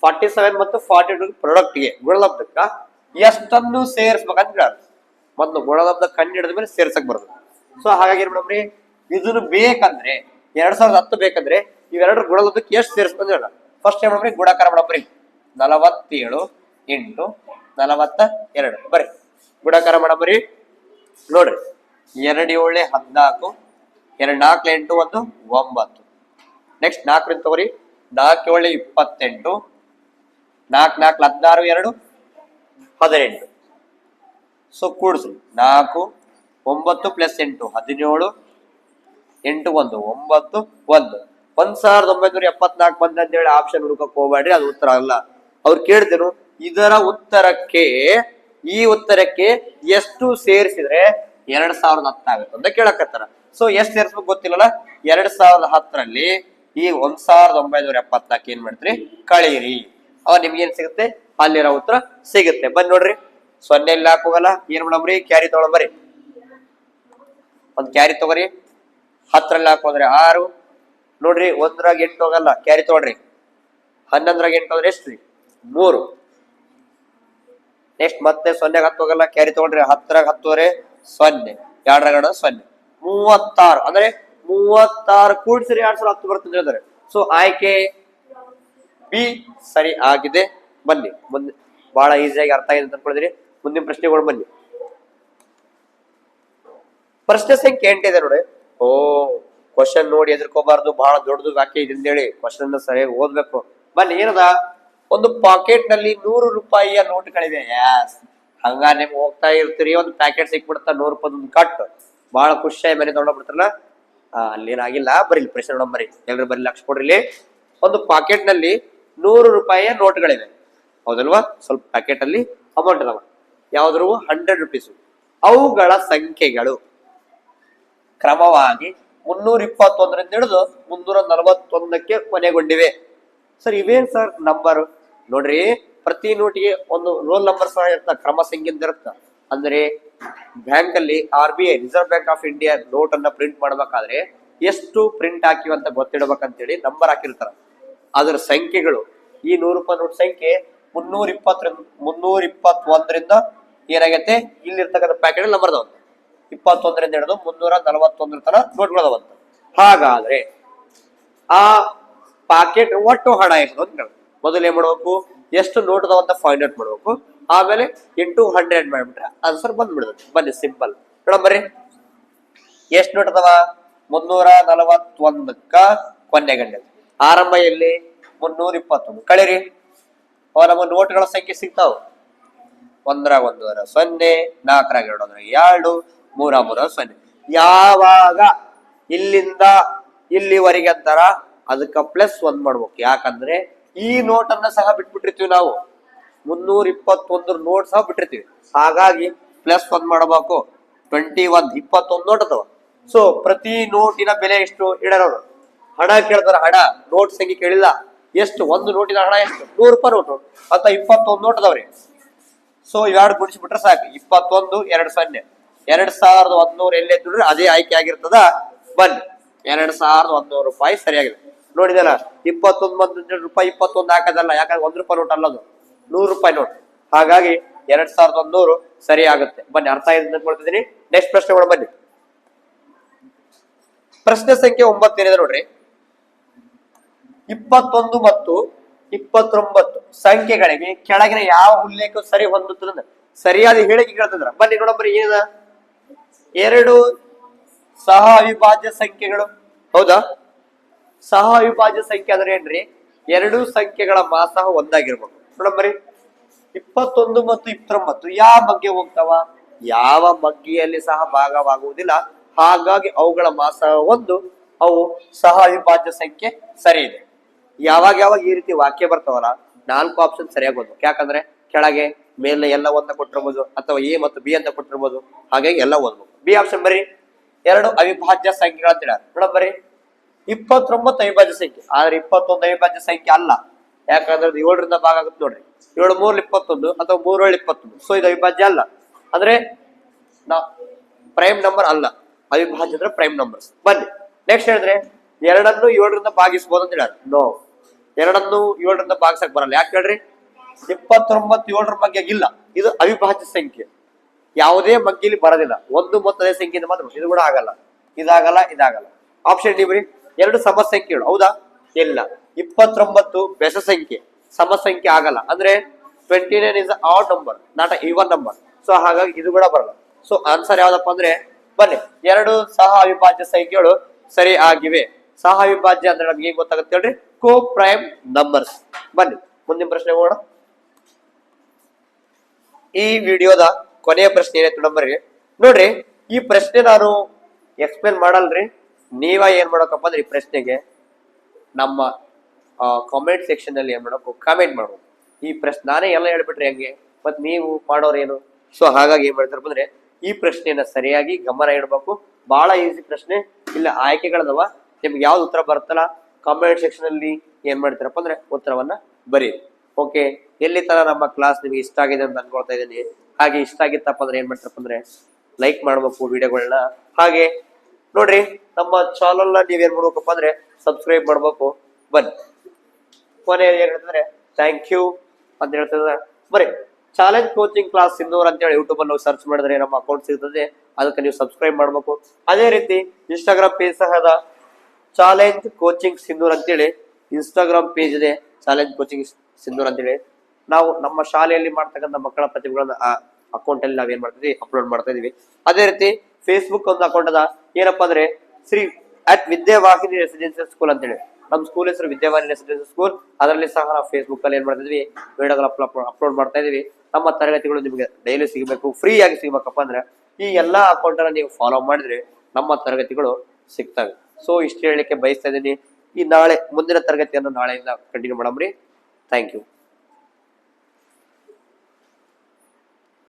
ಫಾರ್ಟಿ ಸೆವೆನ್ ಮತ್ತು ಫಾರ್ಟಿ ಟು ಪ್ರಾಡಕ್ಟ್ಗೆ ಗುಣಲಬ್ಧಕ್ಕ ಎಷ್ಟನ್ನು ಸೇರಿಸ್ಬೇಕಂತ ಹೇಳ ಮೊದಲು ಗುಣಲಬ್ಧ ಕಂಡು ಹಿಡಿದ ಮೇಲೆ ಸೇರ್ಸಕ್ ಬರೋದು ಸೊ ಹಾಗಾಗಿ ಏನ್ ಮೇಡಮ್ರಿ ಇದನ್ನು ಬೇಕಂದ್ರೆ, ಎರಡ್ ಸಾವಿರದ ಹತ್ತು ಬೇಕಂದ್ರೆ ಇವೆರಡರ ಗುಣಲಬ್ಧಕ್ಕೆ ಎಷ್ಟು ಸೇರಿಸ್ಬೋದು ಹೇಳ ಫಸ್ಟ್ ಏನ್ ಮಾಡ್ರಿ ಗುಣಾಕಾರ ಮಾಡಬ್ರಿ ನಲವತ್ತೇಳು ಎಂಟು ನಲವತ್ತ ಎರಡು ಬರ್ರಿ. ಗುಣಾಕಾರ ಮಾಡಬ್ರಿ ನೋಡ್ರಿ. ಎರಡು ಏಳೆ ಹದಿನಾಲ್ಕು, ಎರಡು ನಾಲ್ಕು ಎಂಟು ಒಂದು ಒಂಬತ್ತು. ನೆಕ್ಸ್ಟ್ ನಾಲ್ಕರಿಂದ ತಗೋರಿ. ನಾಲ್ಕು ಏಳು ಇಪ್ಪತ್ತೆಂಟು. ನಾಲ್ಕು ನಾಲ್ಕು ಹದಿನಾರು, ಎರಡು ಹದಿನೆಂಟು. ಸೊ ಕೂಡಿಸ್ರಿ. ನಾಲ್ಕು ಒಂಬತ್ತು ಪ್ಲಸ್ ಎಂಟು, ಹದಿನೇಳು, ಎಂಟು ಒಂದು, ಒಂಬತ್ತು ಒಂದು. ಒಂದ್ ಸಾವಿರದ ಒಂಬೈನೂರ ಎಪ್ಪತ್ನಾಲ್ಕು ಬಂದ ಅಂತೇಳಿ ಆಪ್ಷನ್ ಹುಡುಕಕ್ ಹೋಗ್ಬೇಡ್ರಿ, ಅದು ಉತ್ತರ ಅಲ್ಲ. ಅವ್ರು ಕೇಳಿದ್ರು ಇದರ ಉತ್ತರಕ್ಕೆ, ಈ ಉತ್ತರಕ್ಕೆ ಎಷ್ಟು ಸೇರಿಸಿದ್ರೆ ಎರಡ್ ಸಾವಿರದ ಹತ್ತಾಗುತ್ತೆ ಅಂತ ಕೇಳಕತ್ತಾರ. ಸೊ ಎಷ್ಟು ಸೇರಿಸ್ಬೇಕು ಗೊತ್ತಿಲ್ಲಲ್ಲ? ಎರಡ್ ಸಾವಿರದ ಹತ್ತರಲ್ಲಿ ಈ ಒಂದ್ ಸಾವಿರದ ಒಂಬೈನೂರ ಎಪ್ಪತ್ನಾಲ್ಕು ಏನ್ ಮಾಡ್ತೀರಿ? ಕಳೀರಿ. ಅವಾಗ ನಿಮ್ಗೆ ಏನ್ ಸಿಗುತ್ತೆ? ಅಲ್ಲಿರೋ ಉತ್ತರ ಸಿಗುತ್ತೆ. ಬಂದ್ ನೋಡ್ರಿ. ಸೊನ್ನೆ ಇಲ್ಲಿ ಹಾಕೋಗಲ್ಲ ಏನ್ ಮಾಡಮ್ರಿ ಕ್ಯಾರಿ ತಗೊಳಂಬರಿ ಒಂದ್ ಕ್ಯಾರಿ ತಗೋರಿ. ಹತ್ತರಲ್ಲಿ ಹಾಕೋದ್ರೆ ಆರು. ನೋಡ್ರಿ, ಒಂದ್ರಾಗ ಎಂಟು ಹೋಗಲ್ಲ ಕ್ಯಾರಿ ತಗೊಳ್ರಿ. ಹನ್ನೊಂದ್ರಾಗ ಎಂಟು ಹೋದ್ರೆ ಎಷ್ಟು ರೀ ಮೂರು. ನೆಕ್ಸ್ಟ್ ಮತ್ತೆ ಸೊನ್ನೆಗೆ ಹತ್ತು ಹೋಗಲ್ಲ ಕ್ಯಾರಿ ತಗೊಂಡ್ರಿ ಹತ್ತರಾಗ ಹತ್ತುವರೆ, ಸೊನ್ನೆ. ಎರಡರಾಗ ಸೊನ್ನೆ. ಮೂವತ್ತಾರು. ಅಂದ್ರೆ ಮೂವತ್ತಾರು ಕೂಡಿಸಿರಿ ಎರಡ್ ಸಾವಿರ ಹತ್ತು ಬರ್ತದೆ ಹೇಳಿದ್ರೆ ಸೊ ಆಯ್ಕೆ ಬಿ ಸರಿ ಆಗಿದೆ. ಬನ್ನಿ. ಮುಂದೆ ಬಹಳ ಈಸಿಯಾಗಿ ಅರ್ಥ ಆಗಿದೆ ಅಂತ ಅನ್ಕೊಂಡಿದ್ರಿ ಮುಂದಿನ ಪ್ರಶ್ನೆಗಳು ಬನ್ನಿ. ಪ್ರಶ್ನೆ ಸಂಖ್ಯೆ ಎಂಟಿದೆ ನೋಡಿ. ಓ ಕ್ವಶನ್ ನೋಡಿ ಎದುರ್ಕೋಬಾರ್ದು, ಬಹಳ ದೊಡ್ಡದು ವಾಕ್ಯ ಇದೆ ಅಂತೇಳಿ ಕ್ವಶನ್ ಸರಿಯಾಗಿ ಓದ್ಬೇಕು. ಬನ್ನಿ, ಏನದ? ಒಂದು ಪಾಕೆಟ್ನಲ್ಲಿ ನೂರು ರೂಪಾಯಿಯ ನೋಟ್ಗಳಿವೆ ಯಾಸ್ ಹಂಗ ನಿಮ್ ಹೋಗ್ತಾ ಇರ್ತೀರಿ. ಒಂದು ಪ್ಯಾಕೆಟ್ ಸಿಕ್ಬಿಡ್ತಾ ನೂರು ರೂಪಾಯಿ ಒಂದು ಕಟ್ ಬಹಳ ಖುಷಿಯಾಗಿ ಮನೆ ತಗೊಂಡೋಗ್ಬಿಡ್ತಾರಲ್ಲ ಅಲ್ಲೇನಾಗಿಲ್ಲ. ಬರೀಲಿ ಪ್ರಶ್ನೆ ನೋಡೋಣ ಬರೀ ಎಲ್ರು ಬರೀ ಲಕ್ಷ ಕೊಡ್ರಿ ಒಂದು ಪಾಕೆಟ್ನಲ್ಲಿ ನೂರು ರೂಪಾಯಿಯ ನೋಟ್ಗಳಿವೆ ಹೌದಲ್ವಾ? ಸ್ವಲ್ಪ ಪ್ಯಾಕೆಟ್ ಅಲ್ಲಿ ಅಮೌಂಟ್ ಅದಾವ ಯಾವ್ದ್ರು ಹಂಡ್ರೆಡ್ ರುಪೀಸ್ ಅವುಗಳ ಸಂಖ್ಯೆಗಳು. ಕ್ರಮವಾಗಿ ಮುನ್ನೂರ ಇಪ್ಪತ್ತೊಂದರಿಂದ ಹಿಡಿದು ಮುನ್ನೂರ ನಲವತ್ತೊಂದಕ್ಕೆ ಕೊನೆಗೊಂಡಿವೆ. ಸರ್, ಇವೇನ್ ಸರ್ ನಂಬರ್ ನೋಡ್ರಿ, ಪ್ರತಿ ನೋಟಿಗೆ ಒಂದು ರೋಲ್ ನಂಬರ್ ಸಹ ಇರ್ತ, ಕ್ರಮ ಸಂಖ್ಯೆಯಿಂದ ಇರುತ್ತ? ಅಂದ್ರೆ ಬ್ಯಾಂಕ್ ಅಲ್ಲಿ R B I reserve bank of India note ಅನ್ನ ಪ್ರಿಂಟ್ ಮಾಡ್ಬೇಕಾದ್ರೆ ಎಷ್ಟು ಪ್ರಿಂಟ್ ಹಾಕಿವ ಅಂತ ಗೊತ್ತಿಡ್ಬೇಕಂತೇಳಿ ನಂಬರ್ ಹಾಕಿರ್ತಾರ. ಅದರ ಸಂಖ್ಯೆಗಳು, ಈ ನೂರು ರೂಪಾಯಿ ನೋಟ್ ಸಂಖ್ಯೆ ಮುನ್ನೂರ ಇಪ್ಪತ್ತರಿಂದ ಮುನ್ನೂರ ಇಪ್ಪತ್ತೊಂದರಿಂದ ಏನಾಗೈತೆ? ಇಲ್ಲಿರ್ತಕ್ಕಂಥ ಪ್ಯಾಕೆಟ್ ನಂಬರ್ ಅದಾವ ಇಪ್ಪತ್ತೊಂದರಿಂದ ಹಿಡಿದು ಮುನ್ನೂರ ನಲವತ್ತೊಂದರ ತನ ನೋಟ್ಗಳದಾವಂತ ಹಾಗಾದ್ರೆ ಆ ಪಾಕೆಟ್ ಒಟ್ಟು ಹಣ ಎಷ್ಟು ಅಂತ ಮೊದಲು ಏನ್ ಮಾಡ್ಬೇಕು? ಎಷ್ಟು ನೋಟ್ ಅದಾವಂತ ಫೈಂಡ್ ಔಟ್ ಮಾಡ್ಬೇಕು. ಆಮೇಲೆ ಇಂಟು ಹಂಡ್ರೆಡ್ ಮಾಡ್ಬಿಟ್ರೆ ಆನ್ಸರ್ ಬಂದ್ಬಿಡುತ್ತೆ. ಬನ್ನಿ ಸಿಂಪಲ್ ಮೇಡಮ್ ಬರ್ರಿ. ಎಷ್ಟು ನೋಟ್ ಅದಾವ? ಮುನ್ನೂರ ನಲವತ್ತೊಂದಕ್ಕ ಕೊನೆ ಗಂಟೆ. ಆರಂಭ ಎಲ್ಲಿ? ಮುನ್ನೂರ ಇಪ್ಪತ್ತೊಂದು. ಕಳೀರಿ. ಅವ ನಮ್ಮ ನೋಟ್ಗಳ ಸಂಖ್ಯೆ ಸಿಗ್ತಾವ? ಒಂದರ ಒಂದೂವರೆ, ಸೊನ್ನೆ, ನಾಲ್ಕರಾಗ ಎರಡು ಅಂದ್ರೆ ಎರಡು. ಮೂರ ಮೂರ ಸೊನ್ನೆ ಯಾವಾಗ ಇಲ್ಲಿಂದ ಇಲ್ಲಿವರೆಗೆ ಅಂತಾರ? ಅದಕ್ಕೆ ಪ್ಲಸ್ ಒಂದ್ ಮಾಡ್ಬೇಕು. ಯಾಕಂದ್ರೆ ಈ ನೋಟ್ ಅನ್ನ ಸಹ ಬಿಟ್ಬಿಟ್ಟಿರ್ತೀವಿ ನಾವು. ಮುನ್ನೂರ ಇಪ್ಪತ್ತೊಂದ್ರ ನೋಟ್ ಸಹ ಬಿಟ್ಟಿರ್ತೀವಿ. ಹಾಗಾಗಿ ಪ್ಲಸ್ ಒಂದ್ ಮಾಡಬೇಕು. ಟ್ವೆಂಟಿ ಒನ್ ಇಪ್ಪತ್ತೊಂದು ನೋಟ್ ಅದಾವ. ಸೊ ಪ್ರತಿ ನೋಟಿನ ಬೆಲೆ ಎಷ್ಟು? ಇಡರೋರು ಹಣ ಕೇಳ್ತಾರ ಹಣ. ನೋಟ್ ಸಂಖ್ಯೆ ಕೇಳಿಲ್ಲ? ಎಷ್ಟು? ಒಂದು ನೋಟಿನ ಹಣ ಎಷ್ಟು? ನೂರು ರೂಪಾಯಿ ನೋಟು ಅಂತ ಇಪ್ಪತ್ತೊಂದು ನೋಟ್ ಅದಾವ್ರಿ. ಸೊ ಇವೆರಡು ಗುಣಿಸ್ಬಿಟ್ರೆ ಸಾಕು. ಇಪ್ಪತ್ತೊಂದು, ಎರಡು ಸೊನ್ನೆ. ಎರಡ್ ಸಾವಿರದ ಒಂದ್ನೂರ ಎಲ್ಲೇ ದುಡ್ರೆ ಅದೇ ಆಯ್ಕೆ ಆಗಿರ್ತದ. ಬನ್ನಿ. ಎರಡ್ ಸಾವಿರದ ಒಂದ್ನೂರು ರೂಪಾಯಿ ಸರಿಯಾಗಿದೆ. ನೋಡಿದಲ್ಲ ಇಪ್ಪತ್ತೊಂದು ಒಂದು ರೂಪಾಯಿ ಇಪ್ಪತ್ತೊಂದು ಹಾಕದಲ್ಲ, ಯಾಕಂದ್ರೆ ಒಂದ್ ರೂಪಾಯಿ ನೋಟ್ ಅಲ್ಲದು ನೂರು ರೂಪಾಯಿ ನೋಟ್. ಹಾಗಾಗಿ ಎರಡ್ ಸಾವಿರದ ಒಂದ್ನೂರು ಸರಿ ಆಗುತ್ತೆ ಬನ್ನಿ, ಅರ್ಥ ಆಗಿದೆ ಅಂದ್ಕೊಳ್ತಿದ್ದೀನಿ ನೆಕ್ಸ್ಟ್ ಪ್ರಶ್ನೆ ಕೂಡ ಬನ್ನಿ. ಪ್ರಶ್ನೆ ಸಂಖ್ಯೆ ಒಂಬತ್ತೇನಿದೆ ನೋಡ್ರಿ? ಇಪ್ಪತ್ತೊಂದು ಮತ್ತು ಇಪ್ಪತ್ತೊಂಬತ್ತು ಸಂಖ್ಯೆಗಳಿಗೆ ಕೆಳಗಿನ ಯಾವ ಉಲ್ಲೇಖ ಸರಿ ಹೊಂದುತ್ತದೆ ಸರಿಯಾದ ಹೇಳಿಕೆ ಕೇಳ್ತದ್ರ. ಬನ್ನಿ ನೋಡಬ್ರಿ ಏನಿದ? ಎರಡು ಸಹ ಅವಿಭಾಜ್ಯ ಸಂಖ್ಯೆಗಳು. ಹೌದಾ? ಸಹ ಅವಿಭಾಜ್ಯ ಸಂಖ್ಯೆ ಅಂದ್ರೆ ಏನ್ರಿ? ಎರಡು ಸಂಖ್ಯೆಗಳ ಮಾಸಹ ಒಂದಾಗಿರ್ಬೇಕು. ನೋಡಂಬರಿ ಇಪ್ಪತ್ತೊಂದು ಮತ್ತು ಇಪ್ಪತ್ತೊಂಬತ್ತು ಯಾವ ಬಗ್ಗೆ ಹೋಗ್ತಾವ? ಯಾವ ಮಗ್ಗಿಯಲ್ಲಿ ಸಹ ಭಾಗವಾಗುವುದಿಲ್ಲ. ಹಾಗಾಗಿ ಅವುಗಳ ಮಾಸ ಒಂದು, ಅವು ಸಹ ಅವಿಭಾಜ್ಯ ಸಂಖ್ಯೆ ಸರಿ ಇದೆ. ಯಾವಾಗ ಯಾವಾಗ ಈ ರೀತಿ ವಾಕ್ಯ ಬರ್ತಾವಲ್ಲ, ನಾಲ್ಕು ಆಪ್ಷನ್ ಸರಿಯಾಗಿ ಓದ್ಬೇಕು ಯಾಕಂದ್ರೆ ಕೆಳಗೆ ಮೇಲೆ ಎಲ್ಲ ಒಂದ ಕೊಟ್ಟಿರ್ಬೋದು, ಅಥವಾ ಎ ಮತ್ತು ಬಿ ಅಂತ ಕೊಟ್ಟಿರ್ಬೋದು. ಹಾಗಾಗಿ ಎಲ್ಲ ಓದ್ಬೇಕು ಬಿ ಆಪ್ಷನ್ ಬರೀ ಎರಡು ಅವಿಭಾಜ್ಯ ಸಂಖ್ಯೆಗಳು ಅಂತ ಹೇಳ ನೋಡ ಬರೀ ಇಪ್ಪತ್ತೊಂಬತ್ತು ಅವಿಭಾಜ್ಯ ಸಂಖ್ಯೆ. ಆದ್ರೆ ಇಪ್ಪತ್ತೊಂದು ಅವಿಭಾಜ್ಯ ಸಂಖ್ಯೆ ಅಲ್ಲ. ಯಾಕಂದ್ರೆ ಅದು ಏಳರಿಂದ ಭಾಗ ಆಗುತ್ತೆ ನೋಡ್ರಿ. ಏಳು ಮೂರ್ ಇಪ್ಪತ್ತೊಂದು ಅಥವಾ ಮೂರೇಳು ಇಪ್ಪತ್ತೊಂದು. ಸೊ ಇದು ಅವಿಭಾಜ್ಯ ಅಲ್ಲ. ಅಂದ್ರೆ, ನಾ ಪ್ರೈಮ್ ನಂಬರ್ ಅಲ್ಲ. ಅವಿಭಾಜ್ಯ ಅಂದ್ರೆ ಪ್ರೈಮ್ ನಂಬರ್ ಬನ್ನಿ. ನೆಕ್ಸ್ಟ್ ಹೇಳಿದ್ರೆ, ಎರಡನ್ನು ಏಳರಿಂದ ಭಾಗಿಸಬಹುದು ಅಂತ ಹೇಳ್ಯಾರ. ನೋ ಎರಡನ್ನು ಏಳರಿಂದ ಭಾಗಿಸಕ್ ಬರಲ್ಲ. ಯಾಕೆ ಹೇಳ್ರಿ? ಇಪ್ಪತ್ತೊಂಬತ್ತು ಏಳರ ಬಗ್ಗೆ ಇಲ್ಲ ಇದು ಅವಿಭಾಜ್ಯ ಸಂಖ್ಯೆ. ಯಾವುದೇ ಮಗ್ಗಿಲಿ ಬರೋದಿಲ್ಲ. ಒಂದು ಮೊತ್ತದ ಸಂಖ್ಯೆಯಿಂದ ಮಾತ್ರ ಇದು ಕೂಡ ಆಗಲ್ಲ. ಇದಾಗಲ್ಲ ಇದಾಗಲ್ಲ. ಆಪ್ಷನ್ ಡಿ ಬರೀ ಎರಡು ಸಮ ಸಂಖ್ಯೆಗಳು ಹೌದಾ? ಇಲ್ಲ. ಇಪ್ಪತ್ತೊಂಬತ್ತು ಬೆಸ ಸಂಖ್ಯೆ ಸಮ ಸಂಖ್ಯೆ ಆಗಲ್ಲ. ಅಂದ್ರೆ twenty nine is odd number not even number so ಹಾಗಾಗಿ ಇದು ಕೂಡ ಬರಲ್ಲ. ಸೊ ಆನ್ಸರ್ ಯಾವ್ದಪ್ಪ ಅಂದ್ರೆ, ಬನ್ನಿ. ಎರಡು ಸಹ ಅವಿಭಾಜ್ಯ ಸಂಖ್ಯೆಗಳು ಸರಿ ಆಗಿವೆ. ಸಹ ಅವಿಭಾಜ್ಯ ಅಂದ್ರೆ ನಮ್ಗೆ ಏನ್ ಗೊತ್ತಾಗುತ್ತೆ ಹೇಳ್ರಿ? ಕೋ ಪ್ರೈಮ್ ನಂಬರ್ಸ್ ಬನ್ನಿ. ಮುಂದಿನ ಪ್ರಶ್ನೆ ಹೋಗೋಣ ಈ ವಿಡಿಯೋದ ಕೊನೆಯ ಪ್ರಶ್ನೆ ಏನಾಯ್ತು ನಂಬರ್ಗೆ ನೋಡ್ರಿ, ಈ ಪ್ರಶ್ನೆ ನಾನು ಎಕ್ಸ್ಪ್ಲೇನ್ ಮಾಡಲ್ರಿ. ನೀವ ಏನ್ ಮಾಡಕಪ್ಪ ಅಂದ್ರೆ ಈ ಪ್ರಶ್ನೆಗೆ ನಮ್ಮ ಕಾಮೆಂಟ್ ಸೆಕ್ಷನ್ ಅಲ್ಲಿ ಏನ್ ಮಾಡಬೇಕು? ಕಾಮೆಂಟ್ ಮಾಡಬೇಕು. ಈ ಪ್ರಶ್ನೆ, ನಾನೇ ಎಲ್ಲ ಹೇಳ್ಬಿಟ್ರೆ ಹೆಂಗೆ? ಮತ್ ನೀವು ಮಾಡೋರೇನು ಸೊ ಹಾಗಾಗಿ ಏನ್ ಮಾಡ್ತಾರಪ್ಪ ಅಂದ್ರೆ, ಈ ಪ್ರಶ್ನೆಯನ್ನ ಸರಿಯಾಗಿ ಗಮನ ಇಡಬೇಕು. ಬಹಳ ಈಸಿ ಪ್ರಶ್ನೆ. ಇಲ್ಲ, ಆಯ್ಕೆಗಳದವ. ನಿಮ್ಗೆ ಯಾವ್ದು ಉತ್ತರ ಬರುತ್ತಲ್ಲ ಕಾಮೆಂಟ್ ಸೆಕ್ಷನ್ ಅಲ್ಲಿ ಏನ್ ಮಾಡ್ತಾರಪ್ಪ ಅಂದ್ರೆ ಉತ್ತರವನ್ನ ಬರೀರಿ. ಓಕೆ ಎಲ್ಲಿ ತರ ನಮ್ಮ ಕ್ಲಾಸ್ ನಿಮ್ಗೆ ಇಷ್ಟ ಆಗಿದೆ ಅಂತ ಅನ್ಕೊಳ್ತಾ ಇದ್ದೀನಿ. ಹಾಗೆ ಇಷ್ಟ ಆಗಿತ್ತಪ್ಪ ಅಂದ್ರೆ ಏನ್ ಮಾಡ್ತಾರಪ್ಪ ಅಂದ್ರೆ ಲೈಕ್ ಮಾಡ್ಬೇಕು ವಿಡಿಯೋಗಳನ್ನ ಹಾಗೆ ನೋಡ್ರಿ, ನಮ್ಮ ಚಾನಲ್ ನೀವೇನ್ ಮಾಡ್ಬೇಕಪ್ಪ ಅಂದ್ರೆ ಸಬ್ಸ್ಕ್ರೈಬ್ ಮಾಡ್ಬೇಕು. ಬನ್ನಿ. ಕೊನೆ ಏನ್ ಹೇಳ್ತಂದ್ರೆ? ಥ್ಯಾಂಕ್ ಯು ಅಂತ ಹೇಳ್ತಂದ್ರೆ. ಬರೀ ಚಾಲೆಂಜ್ ಕೋಚಿಂಗ್ ಕ್ಲಾಸ್ ಸಿಂಧೂರ್ ಅಂತ ಹೇಳಿ ಯೂಟ್ಯೂಬ್ ಅಲ್ಲಿ ಸರ್ಚ್ ಮಾಡಿದ್ರೆ ನಮ್ಮ ಅಕೌಂಟ್ ಸಿಗ್ತದೆ. ಅದಕ್ಕೆ ನೀವು ಸಬ್ಸ್ಕ್ರೈಬ್ ಮಾಡ್ಬೇಕು. ಅದೇ ರೀತಿ ಇನ್ಸ್ಟಾಗ್ರಾಮ್ ಪೇಜ್ ಸಹ ಚಾಲೆಂಜ್ ಕೋಚಿಂಗ್ ಸಿಂಧೂರ್ ಅಂತೇಳಿ ಇನ್ಸ್ಟಾಗ್ರಾಮ್ ಪೇಜ್ ಇದೆ. ಚಾಲೆಂಜ್ ಕೋಚಿಂಗ್ ಸಿಂಧೂರ್ ಅಂತೇಳಿ. ನಾವು ನಮ್ಮ ಶಾಲೆಯಲ್ಲಿ ಮಾಡ್ತಕ್ಕಂಥ ಮಕ್ಕಳ ಪ್ರತಿಭೆಗಳನ್ನ ಅಕೌಂಟ್ ಅಲ್ಲಿ ನಾವೇನ್ ಮಾಡ್ತಿದ್ವಿ ಅಪ್ಲೋಡ್ ಮಾಡ್ತಾ ಇದೀವಿ ಅದೇ ರೀತಿ ಫೇಸ್ಬುಕ್ ಒಂದು ಅಕೌಂಟ್ ಅದ. ಏನಪ್ಪಾ ಅಂದ್ರೆ Shri at Vidyavahini residential school ಅಂತೇಳಿ. ನಮ್ಮ ಸ್ಕೂಲ್ ಹೆಸರು ವಿದ್ಯಾವಾಹಿನಿ ರೆಸಿಡೆನ್ಸಿಯಲ್ ಸ್ಕೂಲ್ ಅದರಲ್ಲಿ ಸಹ ನಾವು ಫೇಸ್ಬುಕ್ ಅಲ್ಲಿ ಏನ್ ಮಾಡ್ತಿದ್ವಿ ವಿಡಿಯೋಗಳು ಅಪ್ಲೋಡ್ ಮಾಡ್ತಾ ಇದೀವಿ ನಮ್ಮ ತರಗತಿಗಳು ನಿಮಗೆ ಡೈಲಿ ಸಿಗಬೇಕು ಫ್ರೀ ಆಗಿ ಸಿಗ್ಬೇಕಪ್ಪ ಅಂದ್ರೆ ಈ ಎಲ್ಲಾ ಅಕೌಂಟ್ ಅನ್ನ ನೀವು ಫಾಲೋ ಮಾಡಿದ್ರೆ ನಮ್ಮ ತರಗತಿಗಳು ಸಿಗ್ತವೆ. ಸೊ ಇಷ್ಟು ಹೇಳಲಿಕ್ಕೆ ಬಯಸ್ತಾ ಇದ್ದೀನಿ. ಈ ನಾಳೆ, ಮುಂದಿನ ತರಗತಿಯನ್ನು ನಾಳೆಯಿಂದ ಕಂಟಿನ್ಯೂ ಮಾಡಮ್ರಿ. Thank you